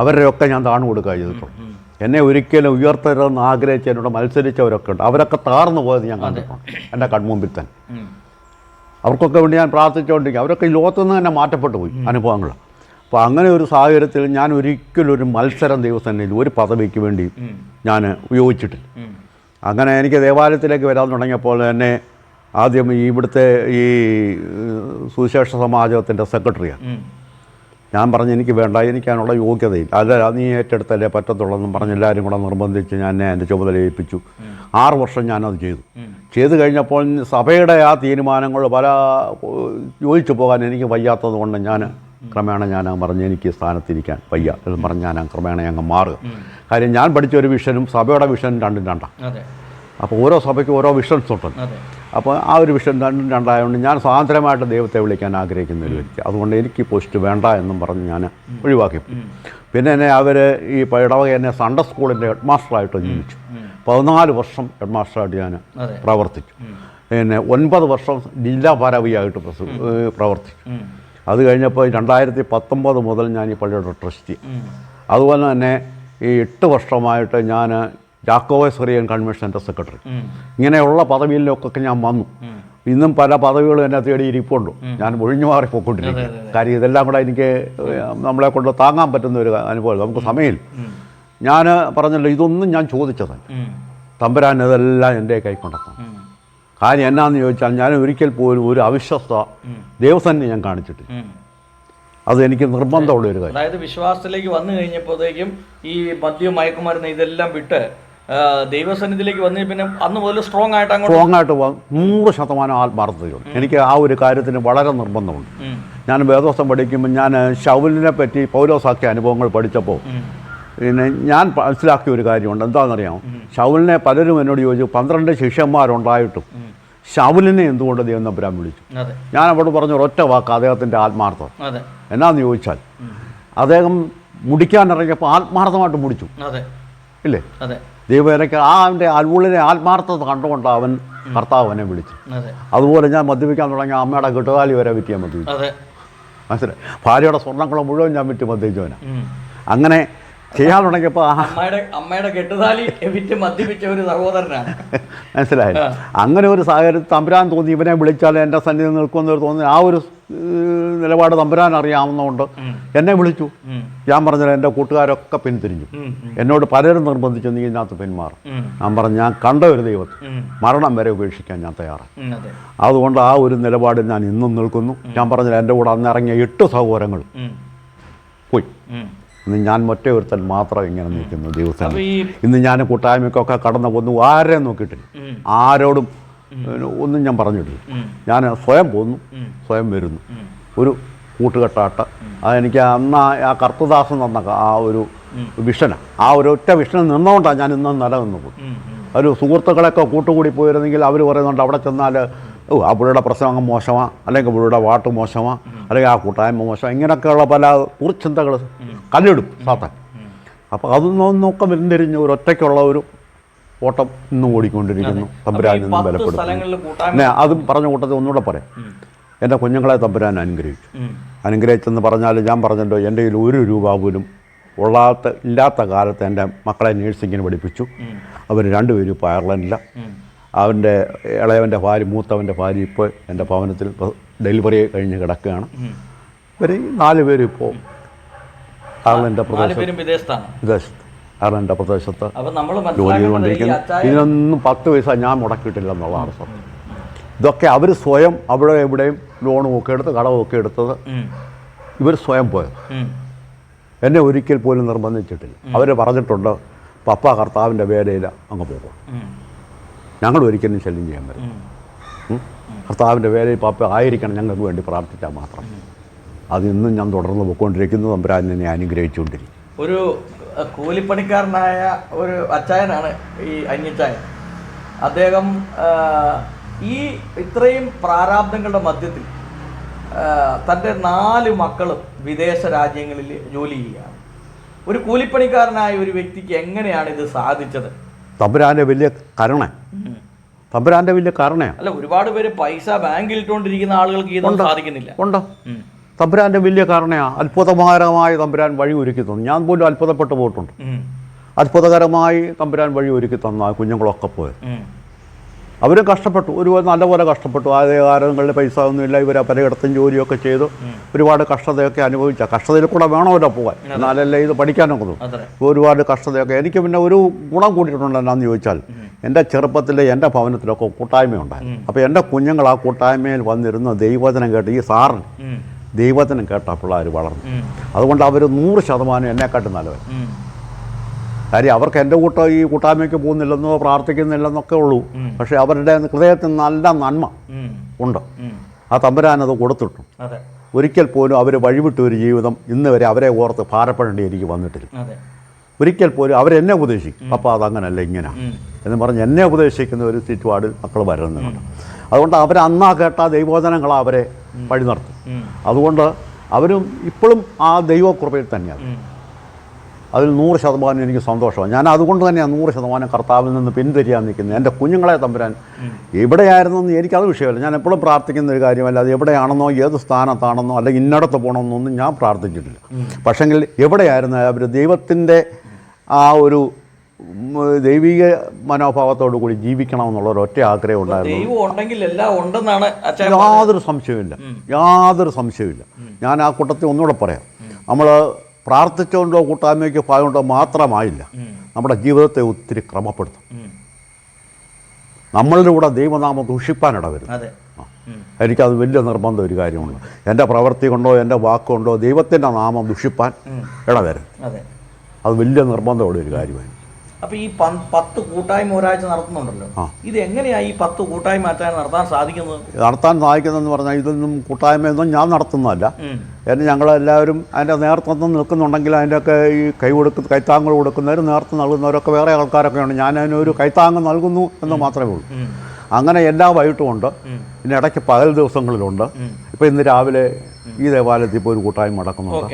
അവരൊക്കെ ഞാൻ താണു കൊടുക്കുക ചെയ്തിട്ടുണ്ട്. എന്നെ ഒരിക്കലും ഉയർത്തരുതെന്ന് ആഗ്രഹിച്ച് എന്നോട് മത്സരിച്ചവരൊക്കെ ഉണ്ട്. അവരൊക്കെ താർന്നു പോയത് ഞാൻ കണ്ടിട്ടുണ്ട്. എന്റെ കൺമുമ്പിൽ തന്നെ. അവർക്കൊക്കെ വേണ്ടി ഞാൻ പ്രാർത്ഥിച്ചുകൊണ്ടിരിക്കും. അവരൊക്കെ ഈ ലോകത്തു നിന്ന് തന്നെ മാറ്റപ്പെട്ടു പോയി അനുഭവങ്ങൾ അപ്പോൾ അങ്ങനെ ഒരു സാഹചര്യത്തിൽ ഞാൻ ഒരിക്കലും ഒരു മത്സരം ദൈവസന്നിധിയിൽ ഒരു പദവിക്ക് വേണ്ടി ഞാൻ ഉപയോഗിച്ചിട്ടില്ല. അങ്ങനെ എനിക്ക് ദേവാലയത്തിലേക്ക് വരാൻ തുടങ്ങിയപ്പോൾ തന്നെ ആദ്യം ഇവിടുത്തെ ഈ സുശേഷ സുവിശേഷ സമാജത്തിന്റെ സെക്രട്ടറിയാണ്. ഞാൻ പറഞ്ഞു എനിക്ക് വേണ്ട എനിക്ക് അതിനുള്ള യോഗ്യതയില്ല. അല്ല നീ ഏറ്റെടുത്തല്ലേ പറ്റത്തുള്ളെന്നും പറഞ്ഞ് എല്ലാവരും കൂടെ നിർബന്ധിച്ച് ഞാൻ എന്റെ ചുമതല ഏൽപ്പിച്ചു. ആറ് വർഷം ഞാനത് ചെയ്തു. ചെയ്തു കഴിഞ്ഞപ്പോൾ സഭയുടെ ആ തീരുമാനങ്ങൾ പല ചോദിച്ചു പോകാൻ എനിക്ക് വയ്യാത്തത് കൊണ്ട് ഞാൻ ക്രമേണ ഞാൻ പറഞ്ഞ് എനിക്ക് സ്ഥാനത്തിരിക്കാൻ വയ്യ. എന്ന് പറഞ്ഞ് ഞാൻ ക്രമേണ അങ്ങ് മാറുക കാര്യം ഞാൻ പഠിച്ച ഒരു വിഷനും സഭയുടെ വിഷനും രണ്ടും രണ്ടാണ് അപ്പോൾ ഓരോ സഭയ്ക്കും ഓരോ വിഷൻസ് ഉണ്ട്. അപ്പോൾ ആ ഒരു വിഷൻ രണ്ടും രണ്ടായതുകൊണ്ട് ഞാൻ സ്വാതന്ത്ര്യമായിട്ട് ദൈവത്തെ വിളിക്കാൻ ആഗ്രഹിക്കുന്ന ഒരു വ്യക്തി. അതുകൊണ്ട് എനിക്ക് പോസ്റ്റ് വേണ്ട എന്നും പറഞ്ഞ് ഞാൻ ഒഴിവാക്കി. പിന്നെ എന്നെ അവർ ഈ ഇടവക എന്നെ സൺഡേ സ്കൂളിന്റെ ഹെഡ് മാസ്റ്ററായിട്ട് നിയമിച്ചു. പതിനാല് വർഷം ഹെഡ് മാസ്റ്ററായിട്ട് ഞാൻ പ്രവർത്തിച്ചു. പിന്നെ ഒൻപത് വർഷം ജില്ലാ ഭാരവിയായിട്ട് പ്രവർത്തിച്ചു. അത് കഴിഞ്ഞപ്പോൾ രണ്ടായിരത്തി പത്തൊമ്പത് മുതൽ ഞാൻ ഈ പള്ളിയുടെ ട്രസ്റ്റി. അതുപോലെ തന്നെ ഈ എട്ട് വർഷമായിട്ട് ഞാൻ ജാക്കോവസ് സിറിയൻ കൺവെൻഷന്റെ സെക്രട്ടറി. ഇങ്ങനെയുള്ള പദവിയിലൊക്കെ ഞാൻ വന്നു. ഇന്നും പല പദവികളും എന്നെ തേടി ഇരിപ്പുണ്ട്. ഞാൻ ഒഴിഞ്ഞു മാറി പോയിക്കൊണ്ടിരിക്കും കാര്യം ഇതെല്ലാം കൂടെ എനിക്ക് നമ്മളെ കൊണ്ട് താങ്ങാൻ പറ്റുന്ന ഒരു അനുഭവം നമുക്ക് സമയമില്ല. ഞാൻ പറഞ്ഞല്ലോ ഇതൊന്നും ഞാൻ ചോദിച്ചതല്ല. തമ്പുരാൻ ഇതെല്ലാം എന്റെ കൈ കൊണ്ടെത്തണം. കാര്യം എന്നാന്ന് ചോദിച്ചാൽ ഞാൻ ഒരിക്കൽ പോലും ഒരു അവിശ്വസ്ത ദേവസന്നെ ഞാൻ കാണിച്ചിട്ടില്ല. അത് എനിക്ക് നിർബന്ധമുള്ള ഒരു കാര്യം. അതായത് വിശ്വാസത്തിലേക്ക് വന്നു കഴിഞ്ഞപ്പോഴത്തേക്കും ഈ മദ്യം മയക്കുമരുന്ന് ഇതെല്ലാം വിട്ട് ദൈവസന്നിധിയിലേക്ക് വന്നു പിന്നെ അന്ന് മുതൽ സ്ട്രോങ് ആയിട്ട് സ്ട്രോങ് ആയിട്ട് നൂറ് ശതമാനം ആത്മാർത്ഥതയുണ്ട്. എനിക്ക് ആ ഒരു കാര്യത്തിന് വളരെ നിർബന്ധമുണ്ട്. ഞാൻ വേദോസം പഠിക്കുമ്പോൾ ഞാൻ ഷൗലിനെ പറ്റി പൗലോസാക്കിയ അനുഭവങ്ങൾ പഠിച്ചപ്പോൾ. പിന്നെ ഞാൻ മനസ്സിലാക്കിയ ഒരു കാര്യമുണ്ട്. എന്താണെന്നറിയാമോ? ഷൗലിനെ പലരും എന്നോട് ചോദിച്ചു പന്ത്രണ്ട് ശിഷ്യന്മാരുണ്ടായിട്ടും. ഷൗലിനെ എന്തുകൊണ്ട് ദൈവം നമ്പുരാൻ വിളിച്ചു? ഞാൻ അവിടെ പറഞ്ഞ ഒരൊറ്റ വാക്ക് അദ്ദേഹത്തിന്റെ ആത്മാർത്ഥം എന്നാന്ന് ചോദിച്ചാൽ അദ്ദേഹം മുടിക്കാൻ ഇറങ്ങിയപ്പോൾ ആത്മാർത്ഥമായിട്ട് മുടിച്ചു. ഇല്ലേ? അതെ. ദൈവം എനിക്ക് ആ അവന്റെ അൽവുള്ളിനെ ആത്മാർത്ഥത കണ്ടുകൊണ്ട് അവൻ കർത്താവ് അവനെ വിളിച്ചു. അതെ. അതുപോലെ ഞാൻ മദ്യപിക്കാൻ തുടങ്ങിയ അമ്മയുടെ കെട്ടുകാലി വരെ വിറ്റിയാൽ മദ്യപിച്ചു മനസ്സിലായി? ഭാര്യയുടെ സ്വർണങ്ങളും മുഴുവൻ ഞാൻ വിറ്റ് മദ്യപിച്ചവനാണ്. അങ്ങനെ ചെയ്യാൻ തുടങ്ങിയപ്പോൾ അമ്മയുടെ അമ്മയുടെ കെട്ടുതാലി വിറ്റ് മദ്യപിച്ച ഒരു സഹോദരനാണ്. മനസ്സിലായി. അങ്ങനെ ഒരു സാഹചര്യത്തിൽ തമ്പുരാൻ തോന്നി ഇവനെ വിളിച്ചാൽ എന്റെ സന്നിധി നിൽക്കുമെന്നൊരു തോന്നി. ആ ഒരു നിലപാട് തമ്പുരാൻ അറിയാവുന്നതുകൊണ്ട്. എന്നെ വിളിച്ചു. ഞാൻ പറഞ്ഞത് എന്റെ കൂട്ടുകാരൊക്കെ പിന്തിരിഞ്ഞു. എന്നോട് പലരും നിർബന്ധിച്ചു നീ ഇതിനകത്ത് പിന്മാറും. ഞാൻ പറഞ്ഞു ഞാൻ കണ്ട ഒരു ദൈവത്തെ മരണം വരെ ഉപേക്ഷിക്കാൻ ഞാൻ തയ്യാറാണ്. അതുകൊണ്ട് ആ ഒരു നിലപാടിൽ ഞാൻ ഇന്നും നിൽക്കുന്നു. ഞാൻ പറഞ്ഞത് എന്റെ കൂടെ അന്ന് ഇറങ്ങിയ എട്ട് സഹോദരങ്ങൾ പോയി. ഇന്ന് ഞാൻ ഒറ്റ ഒരുത്തൻ മാത്രം ഇങ്ങനെ നിൽക്കുന്നു ദിവസം. ഇന്ന് ഞാൻ കൂട്ടായ്മയ്ക്കൊക്കെ കടന്നു പോന്നു ആരെയും നോക്കിയിട്ടില്ല. ആരോടും ഒന്നും ഞാൻ പറഞ്ഞിട്ടില്ല. ഞാൻ സ്വയം പോന്നു സ്വയം വരുന്നു. ഒരു കൂട്ടുകെട്ടാട്ട. അതെനിക്ക് അന്ന് ആ- കർത്തദാസൻ തന്ന ആ ഒരു വിഷനാണ് ആ ഒരു ഒറ്റ വിഷനം നിന്നുകൊണ്ടാണ് ഞാൻ ഇന്നും നിലനിന്നു പോകും. ഒരു സുഹൃത്തുക്കളൊക്കെ കൂട്ടുകൂടി പോയിരുന്നെങ്കിൽ അവർ പറയുന്നുണ്ട് അവിടെ ചെന്നാൽ ഓ ആ പുള്ളിയുടെ പ്രസംഗം മോശമാണ് അല്ലെങ്കിൽ പുള്ളിയുടെ വാട്ട് മോശമാണ് അല്ലെങ്കിൽ ആ കൂട്ടായ്മ മോശം ഇങ്ങനെയൊക്കെയുള്ള പല കുറിച്ചിന്തകൾ കല്ലിടും സാത്താൻ. അപ്പോൾ നോക്കം വരുന്നിരിഞ്ഞ് ഒരു ഒറ്റയ്ക്കുള്ള ഒരു ഓട്ടം ഇന്നും ഓടിക്കൊണ്ടിരിക്കുന്നു തമ്പുരാനിൽ നിന്നും ബലപ്പെടുത്തുന്നു അതും പറഞ്ഞ കൂട്ടത്തിൽ ഒന്നുകൂടെ പറയാം. എന്റെ കുഞ്ഞുങ്ങളെ തമ്പുരാൻ അനുഗ്രഹിച്ചു. അനുഗ്രഹിച്ചെന്ന് പറഞ്ഞാൽ ഞാൻ പറഞ്ഞല്ലോ എന്റെ കയ്യിൽ ഒരു രൂപ പോലും ഉള്ളാത്ത ഇല്ലാത്ത കാലത്ത് എന്റെ മക്കളെ നേഴ്സിങ്ങിന് പഠിപ്പിച്ചു. അവർ രണ്ടുപേരും ഇപ്പോൾ അയർലൻഡില്ല ഉം. അവന്റെ ഇളയവന്റെ ഭാര്യ മൂത്തവന്റെ ഭാര്യ ഇപ്പോൾ എന്റെ ഭവനത്തിൽ ഡെലിവറി കഴിഞ്ഞ് കിടക്കുകയാണ്. ഇവർ നാല് പേര് ഇപ്പോൾ അയർലൻഡ് പ്രദേശത്ത് വിദേശത്ത്. അയർലൻഡ് പ്രദേശത്ത് ജോലി ചെയ്തുകൊണ്ടിരിക്കുന്നു. ഇതിനൊന്നും പത്ത് പൈസ ഞാൻ മുടക്കിയിട്ടില്ല എന്നുള്ളതാണ് സത്യം. ഇതൊക്കെ അവർ സ്വയം അവിടെ എവിടെയും ലോണും ഒക്കെ എടുത്ത് കടവും ഒക്കെ എടുത്തത് ഇവർ സ്വയം പോയത്. എന്നെ ഒരിക്കൽ പോലും നിർബന്ധിച്ചിട്ടില്ല. അവർ പറഞ്ഞിട്ടുണ്ട് പപ്പ കർത്താവിന്റെ വേലയിൽ അങ്ങ് പോകും. ഞങ്ങൾ ഒരിക്കലും ശല്യം ചെയ്യാൻ വരും ഭർത്താവിന്റെ കർത്താവിന്റെ വേലയിൽ പാപ്പ ആയിരിക്കണം ഞങ്ങൾക്ക് വേണ്ടി പ്രാർത്ഥിച്ചാൽ മാത്രം. അത് ഇന്നും ഞാൻ തുടർന്ന് പോയിക്കൊണ്ടിരിക്കുന്നു. തമ്പുരാൻ എന്നെ അനുഗ്രഹിച്ചുകൊണ്ടിരിക്കും ഒരു കൂലിപ്പണിക്കാരനായ ഒരു അച്ചായനാണ് ഈ അന്യച്ചായൻ. അദ്ദേഹം ഈ ഇത്രയും പ്രാരാബ്ദങ്ങളുടെ മധ്യത്തിൽ തന്റെ നാല് മക്കളും വിദേശ രാജ്യങ്ങളിൽ ജോലി ചെയ്യുകയാണ്. ഒരു കൂലിപ്പണിക്കാരനായ ഒരു വ്യക്തിക്ക് എങ്ങനെയാണ് ഇത് സാധിച്ചത്? തമ്പുരാന്റെ വലിയ കരുണ. തമ്പുരാന്റെ വലിയ കരുണയാണ് അല്ല ഒരുപാട് പേര് പൈസ ബാങ്കിൽ ഇട്ടുകൊണ്ടിരിക്കുന്ന ആളുകൾക്ക് ഇതൊന്നും സാധിക്കുന്നില്ല. ഉണ്ടോ. തമ്പുരാന്റെ വലിയ കാരണയാണ് അത്ഭുതകരമായ തമ്പുരാൻ വഴി ഒരുക്കി തന്നു. ഞാൻ പോലും അത്ഭുതപ്പെട്ടു പോയിട്ടുണ്ട്. അത്ഭുതകരമായി തമ്പുരാൻ വഴി ഒരുക്കി തന്ന കുഞ്ഞുങ്ങളൊക്കെ പോയത്. അവരും കഷ്ടപ്പെട്ടു. ഒരു നല്ലപോലെ കഷ്ടപ്പെട്ടു. ആദ്യ കാലങ്ങളിൽ പൈസ ഒന്നുമില്ല. ഇവർ പലയിടത്തും ജോലിയൊക്കെ ചെയ്തു. ഒരുപാട് കഷ്ടതയൊക്കെ അനുഭവിച്ച. കഷ്ടതയിൽ കൂടെ വേണമല്ലോ പോകാൻ. എന്നാലല്ലേ ഇത് പഠിക്കാനൊക്കെ തോന്നും ഒരുപാട് കഷ്ടതയൊക്കെ. എനിക്ക് പിന്നെ ഒരു ഗുണം കൂടിയിട്ടുണ്ട് എന്നാന്ന് ചോദിച്ചാൽ എന്റെ ചെറുപ്പത്തിൽ എന്റെ ഭവനത്തിലൊക്കെ കൂട്ടായ്മയുണ്ടായിരുന്നു. അപ്പോൾ എന്റെ കുഞ്ഞുങ്ങൾ ആ കൂട്ടായ്മയിൽ വന്നിരുന്ന ദൈവചനം കേട്ട് ഈ സാറിന് ഉം. ദൈവത്തിനും കേട്ട പിള്ളേർ വളർന്നു. അതുകൊണ്ട് അവർ നൂറ് ശതമാനം എന്നെക്കാട്ടും നല്ലവൻ ഉം. കാര്യം അവർക്ക് എന്റെ കൂട്ടം ഈ കൂട്ടായ്മയ്ക്ക് പോകുന്നില്ലെന്നോ പ്രാർത്ഥിക്കുന്നില്ലെന്നൊക്കെ ഉള്ളൂ. പക്ഷേ അവരുടെ ഹൃദയത്തിൽ നല്ല നന്മ. ഉണ്ട്. ആ തമ്പുരാനത് കൊടുത്തിട്ടു. ഒരിക്കൽ പോലും അവർ വഴിവിട്ട ഒരു ജീവിതം ഇന്ന് വരെ അവരെ ഓർത്ത് ഭാരപ്പെടേണ്ടി എനിക്ക് വന്നിട്ടില്ല ഒരിക്കൽ പോലും അവരെന്നെ ഉപദേശിക്കും. അപ്പോൾ അതങ്ങനല്ല ഇങ്ങനെ. എന്ന് പറഞ്ഞ് എന്നെ ഉപദേശിക്കുന്ന ഒരു ചുറ്റുപാടിൽ മക്കൾ വരുന്നുണ്ട്. അതുകൊണ്ട് അവർ അന്നാ കേട്ട ദൈവോചനങ്ങൾ അവരെ വഴി നടത്തും. അതുകൊണ്ട് അവരും ഇപ്പോഴും ആ ദൈവകൃപയിൽ തന്നെയാണ്. അതിൽ നൂറ് ശതമാനം എനിക്ക് സന്തോഷമാണ്. ഞാൻ അതുകൊണ്ട് തന്നെയാണ് നൂറ് ശതമാനം കർത്താവിൽ നിന്ന് പിന്തിരിയാൻ നിൽക്കുന്നത്. എന്റെ കുഞ്ഞുങ്ങളെ തമ്പുരാൻ എവിടെയായിരുന്നെന്ന് എനിക്കത് വിഷയമല്ല. ഞാൻ എപ്പോഴും പ്രാർത്ഥിക്കുന്ന ഒരു കാര്യമല്ല അത് എവിടെയാണെന്നോ ഏത് സ്ഥാനത്താണെന്നോ അല്ലെങ്കിൽ ഇന്നടത്ത് പോകണമെന്നൊന്നും ഞാൻ പ്രാർത്ഥിച്ചിട്ടില്ല. പക്ഷെങ്കിൽ എവിടെയായിരുന്നു അവർ? ദൈവത്തിന്റെ ആ ഒരു ദൈവിക മനോഭാവത്തോടു കൂടി ജീവിക്കണമെന്നുള്ള ഒരു ഒറ്റ ആഗ്രഹം ഉണ്ടായിരുന്നു. യാതൊരു സംശയമില്ല യാതൊരു സംശയമില്ല ഞാൻ ആ കൂട്ടത്തിൽ ഒന്നുകൂടെ പറയാം. നമ്മൾ പ്രാർത്ഥിച്ചുകൊണ്ടോ കൂട്ടായ്മയ്ക്ക് പോയതുകൊണ്ടോ മാത്രമായില്ല. നമ്മുടെ ജീവിതത്തെ ഒത്തിരി ക്രമപ്പെടുത്തും. നമ്മളിലൂടെ ദൈവനാമം ദൂഷിപ്പാനിട വരും. എനിക്കത് വലിയ നിർബന്ധം ഒരു കാര്യമുണ്ട്. എന്റെ പ്രവൃത്തി കൊണ്ടോ എന്റെ വാക്കുകൊണ്ടോ ദൈവത്തിന്റെ നാമം ദുഷിപ്പാൻ ഇടവരും അതെ. അത് വലിയ നിർബന്ധമുള്ള ഒരു കാര്യമാണ് അപ്പൊ ഈ പത്ത് കൂട്ടായ്മ ഒരാഴ്ച നടത്തുന്നുണ്ടല്ലോ. ഇത് എങ്ങനെയാ ഈ പത്ത് കൂട്ടായ്മ നടത്താൻ സാധിക്കുന്നത്? നടത്താൻ സാധിക്കുന്നതെന്ന് പറഞ്ഞാൽ ഇതൊന്നും കൂട്ടായ്മയൊന്നും ഞാൻ നടത്തുന്നതല്ല. എന്നെ ഞങ്ങളെല്ലാവരും അതിന്റെ നേതൃത്വം നിൽക്കുന്നുണ്ടെങ്കിൽ അതിന്റെയൊക്കെ ഈ കൈ കൊടുക്കുന്ന കൈത്താങ്ങൾ കൊടുക്കുന്നവരും നേതൃത്വം നൽകുന്നവരൊക്കെ വേറെ ആൾക്കാരൊക്കെയാണ് ഉണ്ട് ഞാൻ അതിനൊരു കൈത്താങ്ങ് നൽകുന്നു എന്ന് മാത്രമേ ഉള്ളൂ. അങ്ങനെ എല്ലാ വൈകിട്ടും ഉണ്ട്. പിന്നെ ഇടയ്ക്ക് പകൽ ദിവസങ്ങളിലുണ്ട്. ഇപ്പൊ ഇന്ന് രാവിലെ ഈ ദേവാലയത്തിൽ ഇപ്പോൾ ഒരു കൂട്ടായ്മ നടക്കുന്നുണ്ട്.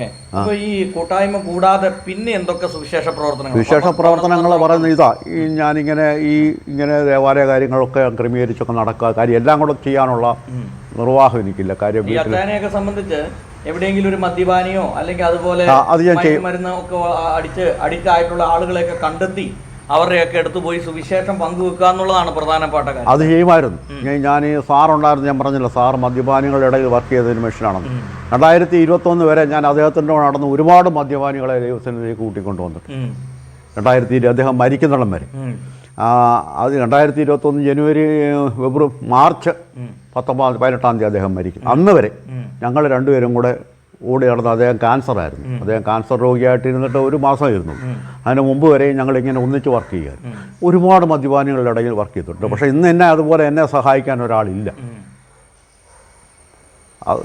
ഈ കൂട്ടായ്മ കൂടാതെ പിന്നെ എന്തൊക്കെ സുവിശേഷ പ്രവർത്തനങ്ങൾ സുവിശേഷ പ്രവർത്തനങ്ങൾ പറയുന്നത് ഇതാ. ഈ ഞാനിങ്ങനെ ഈ ഇങ്ങനെ ദേവാലയ കാര്യങ്ങളൊക്കെ ക്രമീകരിച്ചൊക്കെ നടക്കുക. കാര്യം എല്ലാം കൂടെ ചെയ്യാനുള്ള നിർവാഹം എനിക്കില്ല. കാര്യം വീട്ടിൽ സംബന്ധിച്ച് എവിടെയെങ്കിലും ഒരു മദ്യപാനിയോ അല്ലെങ്കിൽ അതുപോലെ മരുന്ന് ഒക്കെ അടിച്ച് അഡിക്റ്റ് ആയിട്ടുള്ള ആളുകളെയൊക്കെ കണ്ടെത്തി അവരുടെയൊക്കെ എടുത്തു പോയി സുവിശേഷം പങ്കുവെക്കുക എന്നുള്ളതാണ് പ്രധാനപ്പെട്ട കാര്യം അത് ചെയ്യുമായിരുന്നു. ഞാൻ- ഈ സാറുണ്ടായിരുന്നു ഞാൻ പറഞ്ഞില്ല സാർ മദ്യപാനികളുടെ ഇടയിൽ വർക്ക് ചെയ്തതിന് മെഷീനാണെന്ന് രണ്ടായിരത്തി ഇരുപത്തൊന്ന് വരെ ഞാൻ അദ്ദേഹത്തിന്റെ നടന്ന് ഒരുപാട് മദ്യപാനികളെ ദൈവസേനയിലേക്ക് കൂട്ടിക്കൊണ്ടുവന്നിട്ട്. രണ്ടായിരത്തി ഇരു അദ്ദേഹം മരിക്കുന്നിടം വരെ. അത് രണ്ടായിരത്തി ഇരുപത്തൊന്ന് ജനുവരി ഫെബ്രുവരി മാർച്ച് പത്തൊമ്പതാം പതിനെട്ടാം തീയതി അദ്ദേഹം മരിക്കും. അന്ന് വരെ ഞങ്ങൾ രണ്ടുപേരും കൂടെ ഓടി നടന്ന അദ്ദേഹം ക്യാൻസറായിരുന്നു അദ്ദേഹം ക്യാൻസർ രോഗിയായിട്ട് ഇരുന്നിട്ട് ഒരു മാസം ഇരുന്നു അതിന് മുമ്പ് വരെ ഞങ്ങളിങ്ങനെ ഒന്നിച്ച് വർക്ക് ചെയ്യാൻ ഒരുപാട് മദ്യപാനികളുടെ ഇടയിൽ വർക്ക് ചെയ്തിട്ടുണ്ട്. പക്ഷേ ഇന്ന് എന്നെ അതുപോലെ എന്നെ സഹായിക്കാൻ ഒരാളില്ല.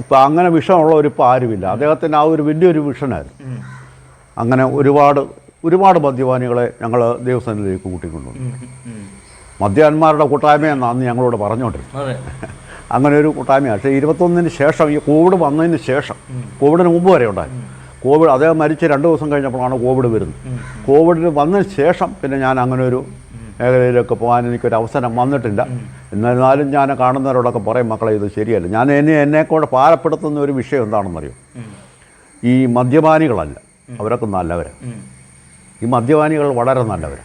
ഇപ്പം അങ്ങനെ വിഷമുള്ളവരിപ്പോൾ ആരുമില്ല. അദ്ദേഹത്തിന് ആ ഒരു വലിയൊരു വിഷനായിരുന്നു അങ്ങനെ ഒരുപാട് ഒരുപാട് മദ്യപാനികളെ ഞങ്ങൾ ദേവസ്വനിലേക്ക് കൂട്ടിക്കൊണ്ടുവന്നു. മദ്യാന്മാരുടെ കൂട്ടായ്മയെന്നാണ് ഞങ്ങളോട് പറഞ്ഞുകൊണ്ടിരുന്നത്. അങ്ങനെ ഒരു കൂട്ടായ്മയാണ്. പക്ഷേ ഇരുപത്തൊന്നിന് ശേഷം ഈ കോവിഡ് വന്നതിന് ശേഷം കോവിഡിന് മുമ്പ് വരെ ഉണ്ടായി കോവിഡ് അദ്ദേഹം മരിച്ച് രണ്ട് ദിവസം കഴിഞ്ഞപ്പോഴാണ് കോവിഡ് വരുന്നത്. കോവിഡിന് വന്നതിന് ശേഷം പിന്നെ ഞാൻ അങ്ങനെ ഒരു മേഖലയിലൊക്കെ പോകാൻ എനിക്കൊരു അവസരം വന്നിട്ടില്ല. എന്നിരുന്നാലും ഞാൻ കാണുന്നവരോടൊക്കെ പറയും മക്കളെ ഇത് ശരിയല്ല. ഞാൻ എന്നെ എന്നെക്കൂടെ പാരപ്പെടുത്തുന്ന ഒരു വിഷയം എന്താണെന്നറിയോ? ഈ മദ്യപാനികളല്ല. അവരൊക്കെ നല്ലവരാണ്. ഈ മദ്യപാനികൾ വളരെ നല്ലവർ.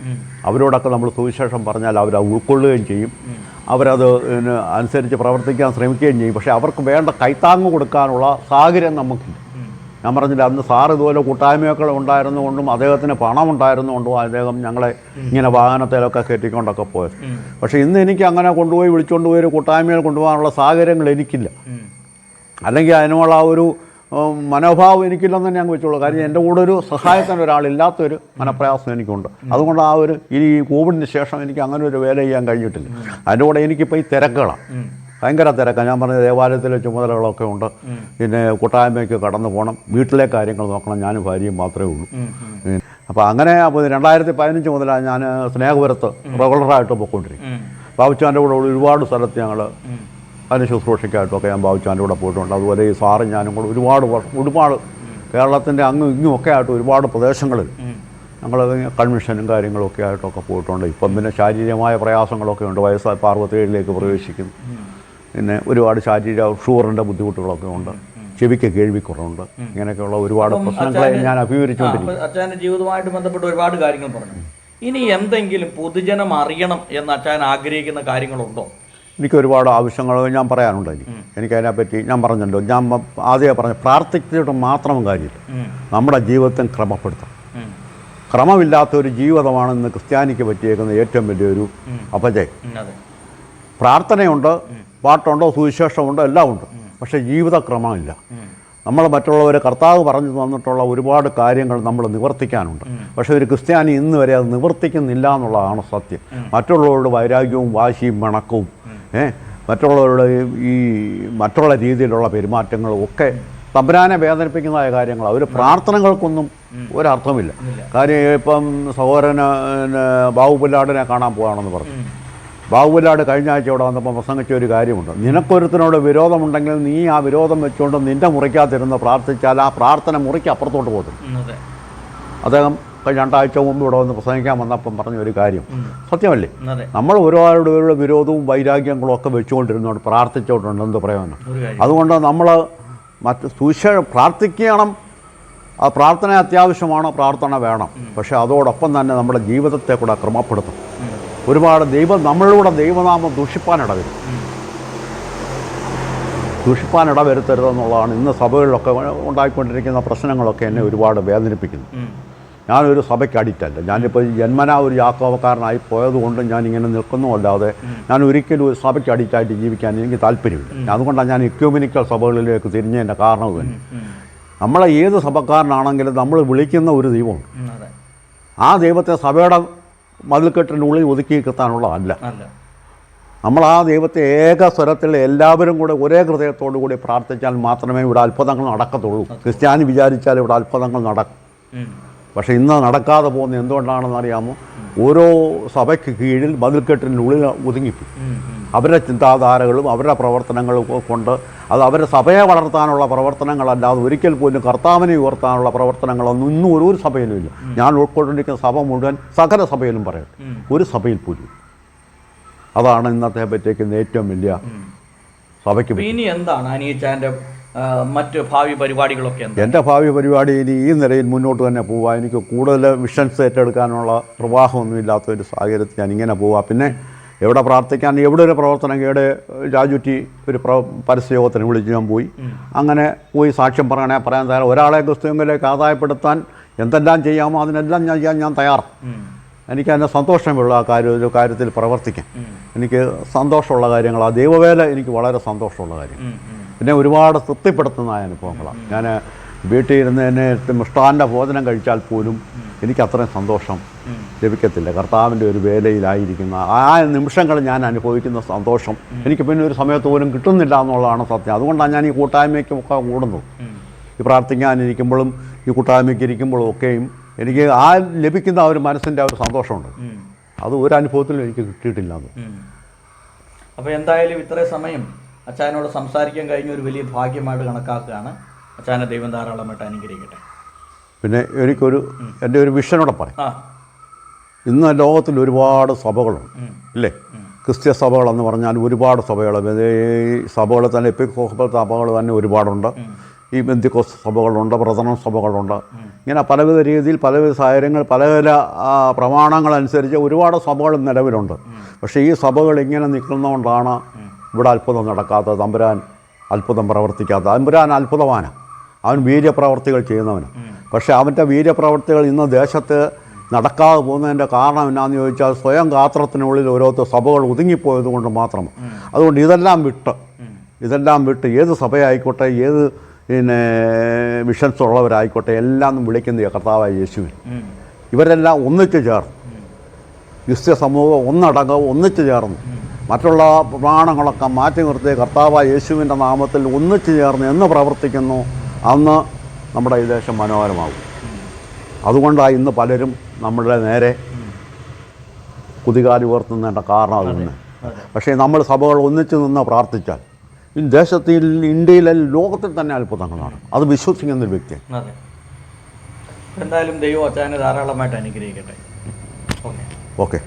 അവരോടൊക്കെ നമ്മൾ സുവിശേഷം പറഞ്ഞാൽ അവരത് ഉൾക്കൊള്ളുകയും ചെയ്യും. അവരത് അനുസരിച്ച് പ്രവർത്തിക്കാൻ ശ്രമിക്കുകയും ചെയ്യും. പക്ഷേ അവർക്ക് വേണ്ട കൈത്താങ്ങ് കൊടുക്കാനുള്ള സാഹചര്യം നമുക്കില്ല. ഞാൻ പറഞ്ഞില്ല അന്ന് സാർ ഇതുപോലെ കൂട്ടായ്മയൊക്കെ ഉണ്ടായിരുന്നുകൊണ്ടും അദ്ദേഹത്തിന് പണം ഉണ്ടായിരുന്നുകൊണ്ടും അദ്ദേഹം ഞങ്ങളെ ഇങ്ങനെ വാഹനത്തിലൊക്കെ കയറ്റിക്കൊണ്ടൊക്കെ പോയത്. പക്ഷേ ഇന്ന് എനിക്ക് അങ്ങനെ കൊണ്ടുപോയി വിളിച്ചുകൊണ്ട് പോയി ഒരു കൂട്ടായ്മയിൽ കൊണ്ടുപോകാനുള്ള സാഹചര്യങ്ങൾ എനിക്കില്ല. അല്ലെങ്കിൽ അതിനുള്ള ആ ഒരു മനോഭാവം എനിക്കില്ലെന്ന് ഞാൻ വെച്ചോളൂ. കാര്യം എന്റെ കൂടെ ഒരു സഹായത്തിന് ഒരാളില്ലാത്തൊരു മനപ്രയാസം എനിക്കുണ്ട്. അതുകൊണ്ട് ആ ഒരു ഈ കോവിഡിന് ശേഷം എനിക്ക് അങ്ങനെ ഒരു വേല ചെയ്യാൻ കഴിഞ്ഞിട്ടില്ല. അതിന്റെ കൂടെ എനിക്കിപ്പോൾ ഈ തിരക്കുകളാണ്. ഭയങ്കര തിരക്കാണ് ഞാൻ പറഞ്ഞ ദേവാലയത്തിലെ ചുമതലകളൊക്കെ ഉണ്ട്. പിന്നെ കൂട്ടായ്മയ്ക്ക് കടന്നു പോകണം. വീട്ടിലെ കാര്യങ്ങൾ നോക്കണം. ഞാനും ഭാര്യയും മാത്രമേ ഉള്ളൂ. അപ്പോൾ അങ്ങനെ അപ്പോൾ രണ്ടായിരത്തി പതിനഞ്ച് മുതലാണ് ഞാൻ സ്നേഹപുരത്ത് റെഗുലറായിട്ട് പോയിക്കൊണ്ടിരിക്കും. ബാബുച്ചാന്റെ കൂടെ ഒരുപാട് സ്ഥലത്ത് ഞങ്ങൾ അതിന് ശുശ്രൂഷയ്ക്കായിട്ടൊക്കെ ഞാൻ ബാബുച്ചാന്റെ കൂടെ പോയിട്ടുണ്ട്. അതുപോലെ ഈ സാറും ഞാനും കൂടെ ഒരുപാട് വർഷം ഒരുപാട് കേരളത്തിന്റെ അങ്ങും ഇങ്ങും ഒക്കെ ആയിട്ട് ഒരുപാട് പ്രദേശങ്ങളിൽ ഞങ്ങൾ കൺവെൻഷനും കാര്യങ്ങളും ഒക്കെ ആയിട്ടൊക്കെ പോയിട്ടുണ്ട്. ഇപ്പം പിന്നെ ശാരീരികമായ പ്രയാസങ്ങളൊക്കെ ഉണ്ട്. വയസ്സായ പാർവത്തേഴിലേക്ക് പ്രവേശിക്കുന്നു പിന്നെ ഒരുപാട് ശാരീരിക ഷുഗറിന്റെ ബുദ്ധിമുട്ടുകളൊക്കെ ഉണ്ട്. ചെവിക്ക് കേൾവിക്കുറവുണ്ട്. ഇങ്ങനെയൊക്കെയുള്ള ഒരുപാട് പ്രശ്നങ്ങളെ ഞാൻ അഭിമുഖിച്ചുകൊണ്ടിരിക്കും അച്ഛന്റെ ജീവിതവുമായിട്ട് ബന്ധപ്പെട്ട് ഒരുപാട് കാര്യങ്ങൾ പറഞ്ഞു ഇനി എന്തെങ്കിലും പൊതുജനം അറിയണം എന്ന് അച്ഛൻ ആഗ്രഹിക്കുന്ന കാര്യങ്ങളുണ്ടോ? എനിക്ക് ഒരുപാട് ആവശ്യങ്ങൾ ഞാൻ പറയാനുണ്ട് എനിക്ക് എനിക്കതിനെപ്പറ്റി ഞാൻ പറഞ്ഞല്ലോ ഞാൻ ആദ്യം ആദ്യമേ പറഞ്ഞു പ്രാർത്ഥിച്ചിട്ട് മാത്രം കാര്യമില്ല. നമ്മുടെ ജീവിതത്തെ ക്രമപ്പെടുത്തണം. ക്രമമില്ലാത്ത ഒരു ജീവിതമാണ് ഇന്ന് ക്രിസ്ത്യാനിക്ക് പറ്റിയേക്കുന്ന ഏറ്റവും വലിയൊരു അപജയം. പ്രാർത്ഥനയുണ്ട് പാട്ടുണ്ടോ സുവിശേഷമുണ്ടോ എല്ലാം ഉണ്ട് പക്ഷേ ജീവിതക്രമമില്ല. ക്രമമില്ല നമ്മൾ മറ്റുള്ളവരെ കർത്താവ് പറഞ്ഞു തന്നിട്ടുള്ള ഒരുപാട് കാര്യങ്ങൾ നമ്മൾ നിവർത്തിക്കാനുണ്ട്. പക്ഷേ ഒരു ക്രിസ്ത്യാനി ഇന്ന് വരെ അത് നിവർത്തിക്കുന്നില്ല എന്നുള്ളതാണ് സത്യം. മറ്റുള്ളവരുടെ വൈരാഗ്യവും വാശിയും പിണക്കവും ഏ? മറ്റുള്ളവരുടെ ഈ മറ്റുള്ള രീതിയിലുള്ള പെരുമാറ്റങ്ങളും ഒക്കെ തമ്പുരാനെ വേദനിപ്പിക്കുന്നതായ കാര്യങ്ങൾ അവർ പ്രാർത്ഥനകൾക്കൊന്നും ഒരർത്ഥമില്ല. കാര്യം ഇപ്പം സഹോദരന് ബാബുപുല്ലാടിനെ കാണാൻ പോവാണെന്ന് പറഞ്ഞു. ബാബുപുല്ലാട് കഴിഞ്ഞ ആഴ്ച ഇവിടെ വന്നപ്പോൾ പ്രസംഗിച്ച ഒരു കാര്യമുണ്ട്. നിനക്കൊരുത്തിനോട് വിരോധമുണ്ടെങ്കിൽ നീ ആ വിരോധം വെച്ചുകൊണ്ട് നിന്റെ മുറിക്കാതിരുന്ന് പ്രാർത്ഥിച്ചാൽ ആ പ്രാർത്ഥന മുറിക്ക് അപ്പുറത്തോട്ട് പോകും അദ്ദേഹം രണ്ടാഴ്ച മുമ്പ് ഇവിടെ വന്ന് പ്രസംഗിക്കാൻ വന്നപ്പം പറഞ്ഞ ഒരു കാര്യം. സത്യമല്ലേ? നമ്മൾ ഒരുപാട് പേരുടെ വിരോധവും വൈരാഗ്യങ്ങളും ഒക്കെ വെച്ചുകൊണ്ടിരുന്നോണ്ട് പ്രാർത്ഥിച്ചുകൊണ്ടുണ്ട് എന്ത് പ്രയോജനം അതുകൊണ്ട് നമ്മൾ മറ്റ് സുശ പ്രാർത്ഥിക്കണം. ആ പ്രാർത്ഥന അത്യാവശ്യമാണ് പ്രാർത്ഥന വേണം. പക്ഷേ അതോടൊപ്പം തന്നെ നമ്മുടെ ജീവിതത്തെ കൂടെ ക്രമപ്പെടുത്തും ഒരുപാട് ദൈവം നമ്മളിലൂടെ ദൈവനാമം ദൂഷിപ്പാനിട വരും ദൂഷിപ്പാനിട വരുത്തരുതെന്നുള്ളതാണ് ഇന്ന് സഭകളിലൊക്കെ ഉണ്ടായിക്കൊണ്ടിരിക്കുന്ന പ്രശ്നങ്ങളൊക്കെ എന്നെ ഒരുപാട് വേദനിപ്പിക്കുന്നു. ഞാനൊരു സഭയ്ക്ക് അഡിക്റ്റല്ല ഞാനിപ്പോൾ ജന്മനാ ഒരു യാക്കോവക്കാരനായി പോയതുകൊണ്ട് ഞാൻ ഇങ്ങനെ നിൽക്കുന്നുമല്ലാതെ ഞാൻ ഒരിക്കലും ഒരു സഭയ്ക്ക് അഡിക്റ്റായിട്ട് ജീവിക്കാൻ എനിക്ക് താല്പര്യമില്ല. അതുകൊണ്ടാണ് ഞാൻ ഇക്യൂമിനിക്കൽ സഭകളിലേക്ക് തിരിഞ്ഞതിന്റെ കാരണം തന്നെ നമ്മളെ ഏത് സഭക്കാരനാണെങ്കിലും നമ്മൾ വിളിക്കുന്ന ഒരു ദൈവമുണ്ട്. ആ ദൈവത്തെ സഭയുടെ മതിൽക്കെട്ടിനുള്ളിൽ ഒതുക്കി കിട്ടാനുള്ളതല്ല നമ്മൾ ആ ദൈവത്തെ ഏക സ്വരത്തിൽ എല്ലാവരും കൂടെ ഒരേ ഹൃദയത്തോടു കൂടി പ്രാർത്ഥിച്ചാൽ മാത്രമേ ഇവിടെ അത്ഭുതങ്ങൾ നടക്കത്തുള്ളൂ. ക്രിസ്ത്യാനി വിചാരിച്ചാൽ ഇവിടെ അത്ഭുതങ്ങൾ നടക്കും. പക്ഷേ ഇന്ന് നടക്കാതെ പോകുന്ന എന്തുകൊണ്ടാണെന്ന് അറിയാമോ? ഓരോ സഭയ്ക്ക് കീഴിൽ മതിൽക്കെട്ടിനുള്ളിൽ ഒതുങ്ങിപ്പോയി. അവരുടെ ചിന്താധാരകളും അവരുടെ പ്രവർത്തനങ്ങളും കൊണ്ട് അത് അവരുടെ സഭയെ വളർത്താനുള്ള പ്രവർത്തനങ്ങളല്ലാതെ ഒരിക്കൽ പോലും കർത്താവിനെ ഉയർത്താനുള്ള പ്രവർത്തനങ്ങളൊന്നും ഇന്നും ഒരു ഒരു സഭയിലും ഇല്ല. ഞാൻ ഉൾക്കൊണ്ടിരിക്കുന്ന സഭ മുഴുവൻ സകല സഭയിലും പറയട്ടെ. ഒരു സഭയിൽ പോലും. അതാണ് ഇന്നത്തെ പറ്റിയേക്കുന്ന ഏറ്റവും വലിയ സഭയ്ക്ക് ഇനി എന്താണ്? അനിയച്ചാന്റെ മറ്റ് ഭാവി പരിപാടികളൊക്കെ എന്റെ ഭാവി പരിപാടി ഇനി ഈ നിലയിൽ മുന്നോട്ട് തന്നെ പോവുക എനിക്ക് കൂടുതൽ വിഷൻസ് ഏറ്റെടുക്കാനുള്ള പ്രവാഹമൊന്നും ഇല്ലാത്ത ഒരു സാഹചര്യത്തിൽ ഞാൻ ഇങ്ങനെ പോവുക പിന്നെ എവിടെ പ്രാർത്ഥിക്കാൻ എവിടെ ഒരു പ്രവർത്തനം കേട് രാജുറ്റി ഒരു പ്ര പരസ്യയോഗത്തിന് വിളിച്ച് ഞാൻ പോയി. അങ്ങനെ പോയി സാക്ഷ്യം പറയണേ പറയാൻ തയ്യാറ്. ഒരാളെ ക്രിസ്തുവിലേക്ക് ആദായപ്പെടുത്താൻ എന്തെല്ലാം ചെയ്യാമോ അതിനെല്ലാം ഞാൻ ചെയ്യാൻ ഞാൻ തയ്യാറാണ്. എനിക്ക് അതിന്റെ സന്തോഷമുള്ള ആ കാര്യം ഒരു കാര്യത്തിൽ പ്രവർത്തിക്കാൻ. എനിക്ക് സന്തോഷമുള്ള കാര്യങ്ങൾ ആ ദൈവവേല എനിക്ക് വളരെ സന്തോഷമുള്ള കാര്യം. പിന്നെ ഒരുപാട് തൃപ്തിപ്പെടുത്തുന്ന അനുഭവങ്ങളാണ്. ഞാൻ വീട്ടിൽ ഇരുന്ന് എന്നെ മിഷ്ടാന്റെ ഭോജനം കഴിച്ചാൽ പോലും എനിക്ക് അത്രയും സന്തോഷം. ലഭിക്കത്തില്ല. കർത്താവിന്റെ ഒരു വേലയിലായിരിക്കുന്ന ആ നിമിഷങ്ങൾ ഞാൻ അനുഭവിക്കുന്ന സന്തോഷം എനിക്ക് പിന്നെ ഒരു സമയത്ത് പോലും കിട്ടുന്നില്ല എന്നുള്ളതാണ് സത്യം. അതുകൊണ്ടാണ് ഞാൻ ഈ കൂട്ടായ്മയ്ക്കൊക്കെ കൂടുന്നത്. ഈ പ്രാർത്ഥിക്കാനിരിക്കുമ്പോഴും ഈ കൂട്ടായ്മയ്ക്ക് ഇരിക്കുമ്പോഴും ഒക്കെയും എനിക്ക് ആ ലഭിക്കുന്ന ആ ഒരു മനസ്സിന്റെ ആ ഒരു സന്തോഷമുണ്ട്. അത് ഒരു അനുഭവത്തിലും എനിക്ക് കിട്ടിയിട്ടില്ല അത് അപ്പോൾ എന്തായാലും ഇത്രയും സമയം അച്ചായനോട് സംസാരിക്കാൻ കഴിഞ്ഞ ഒരു വലിയ ഭാഗ്യമായിട്ട് കണക്കാക്കുകയാണ്. അച്ഛനെ ദൈവം ധാരാളമായിട്ട് അനുഗ്രഹിക്കട്ടെ. പിന്നെ എനിക്കൊരു എന്റെ ഒരു വിഷനോടെ പറയാം. ഇന്ന് ലോകത്തിൽ ഒരുപാട് സഭകളുണ്ട് അല്ലേ ഇല്ലേ? ക്രിസ്ത്യ സഭകളെന്ന് പറഞ്ഞാൽ ഒരുപാട് സഭകൾ ഈ സഭകൾ തന്നെ എപ്പിക്കോസ്ബൽ സഭകൾ തന്നെ ഒരുപാടുണ്ട്. ഈ ബന്ധിക്കോസ് സഭകളുണ്ട് പ്രധാന സഭകളുണ്ട്. ഇങ്ങനെ പലവിധ രീതിയിൽ പലവിധ സാഹചര്യങ്ങൾ പലവിധ പ്രമാണങ്ങൾ പ്രമാണങ്ങളനുസരിച്ച് ഒരുപാട് സഭകൾ നിലവിലുണ്ട്. പക്ഷേ ഈ സഭകൾ ഇങ്ങനെ നിൽക്കുന്നതുകൊണ്ടാണ് ഇവിടെ അത്ഭുതം നടക്കാത്ത തമ്പുരാൻ അത്ഭുതം പ്രവർത്തിക്കാത്ത തമ്പുരാൻ അത്ഭുതമാണ് അവൻ വീര്യപ്രവർത്തികൾ ചെയ്യുന്നവന്. പക്ഷേ അവന്റെ വീര്യപ്രവർത്തികൾ ഇന്ന് ദേശത്ത് നടക്കാതെ പോകുന്നതിന്റെ കാരണം എന്നാന്ന് ചോദിച്ചാൽ സ്വയം ഗാത്രത്തിനുള്ളിൽ ഓരോരുത്തർ സഭകൾ ഒതുങ്ങിപ്പോയത് കൊണ്ട് മാത്രം. അതുകൊണ്ട് ഇതെല്ലാം വിട്ട് ഇതെല്ലാം വിട്ട് ഏത് സഭയായിക്കോട്ടെ ഏത് പിന്നെ മിഷൻസ് ഉള്ളവരായിക്കോട്ടെ എല്ലാം വിളിക്കുന്ന കർത്താവായ യേശുവിൻ ഇവരെല്ലാം ഒന്നിച്ചു ചേർന്നു. ക്രിസ്ത്യ സമൂഹം ഒന്നടങ്കം ഒന്നിച്ചു ചേർന്ന്. മറ്റുള്ള പ്രമാണങ്ങളൊക്കെ മാറ്റി നിർത്തി കർത്താവായ യേശുവിന്റെ നാമത്തിൽ ഒന്നിച്ചു ചേർന്ന് എന്ന് പ്രവർത്തിക്കുന്നു അന്ന് നമ്മുടെ ഈ ദേശം മനോഹരമാകും. അതുകൊണ്ടാണ് ഇന്ന് പലരും നമ്മുടെ നേരെ കുതികാലി ഉയർത്തുന്നതിന്റെ കാരണം അതുകൊണ്ട് പക്ഷേ നമ്മൾ സഭകൾ ഒന്നിച്ചു നിന്ന് പ്രാർത്ഥിച്ചാൽ ഈ ദേശത്തിൽ ഇന്ത്യയിലെ ലോകത്തിൽ തന്നെ അത്ഭുതങ്ങളാണ്. അത് വിശ്വസിക്കുന്ന ഒരു വ്യക്തി എന്തായാലും ദൈവം അച്ഛനെ ധാരാളമായിട്ട് അനുഗ്രഹിക്കട്ടെ. ഓക്കെ. ഓക്കെ.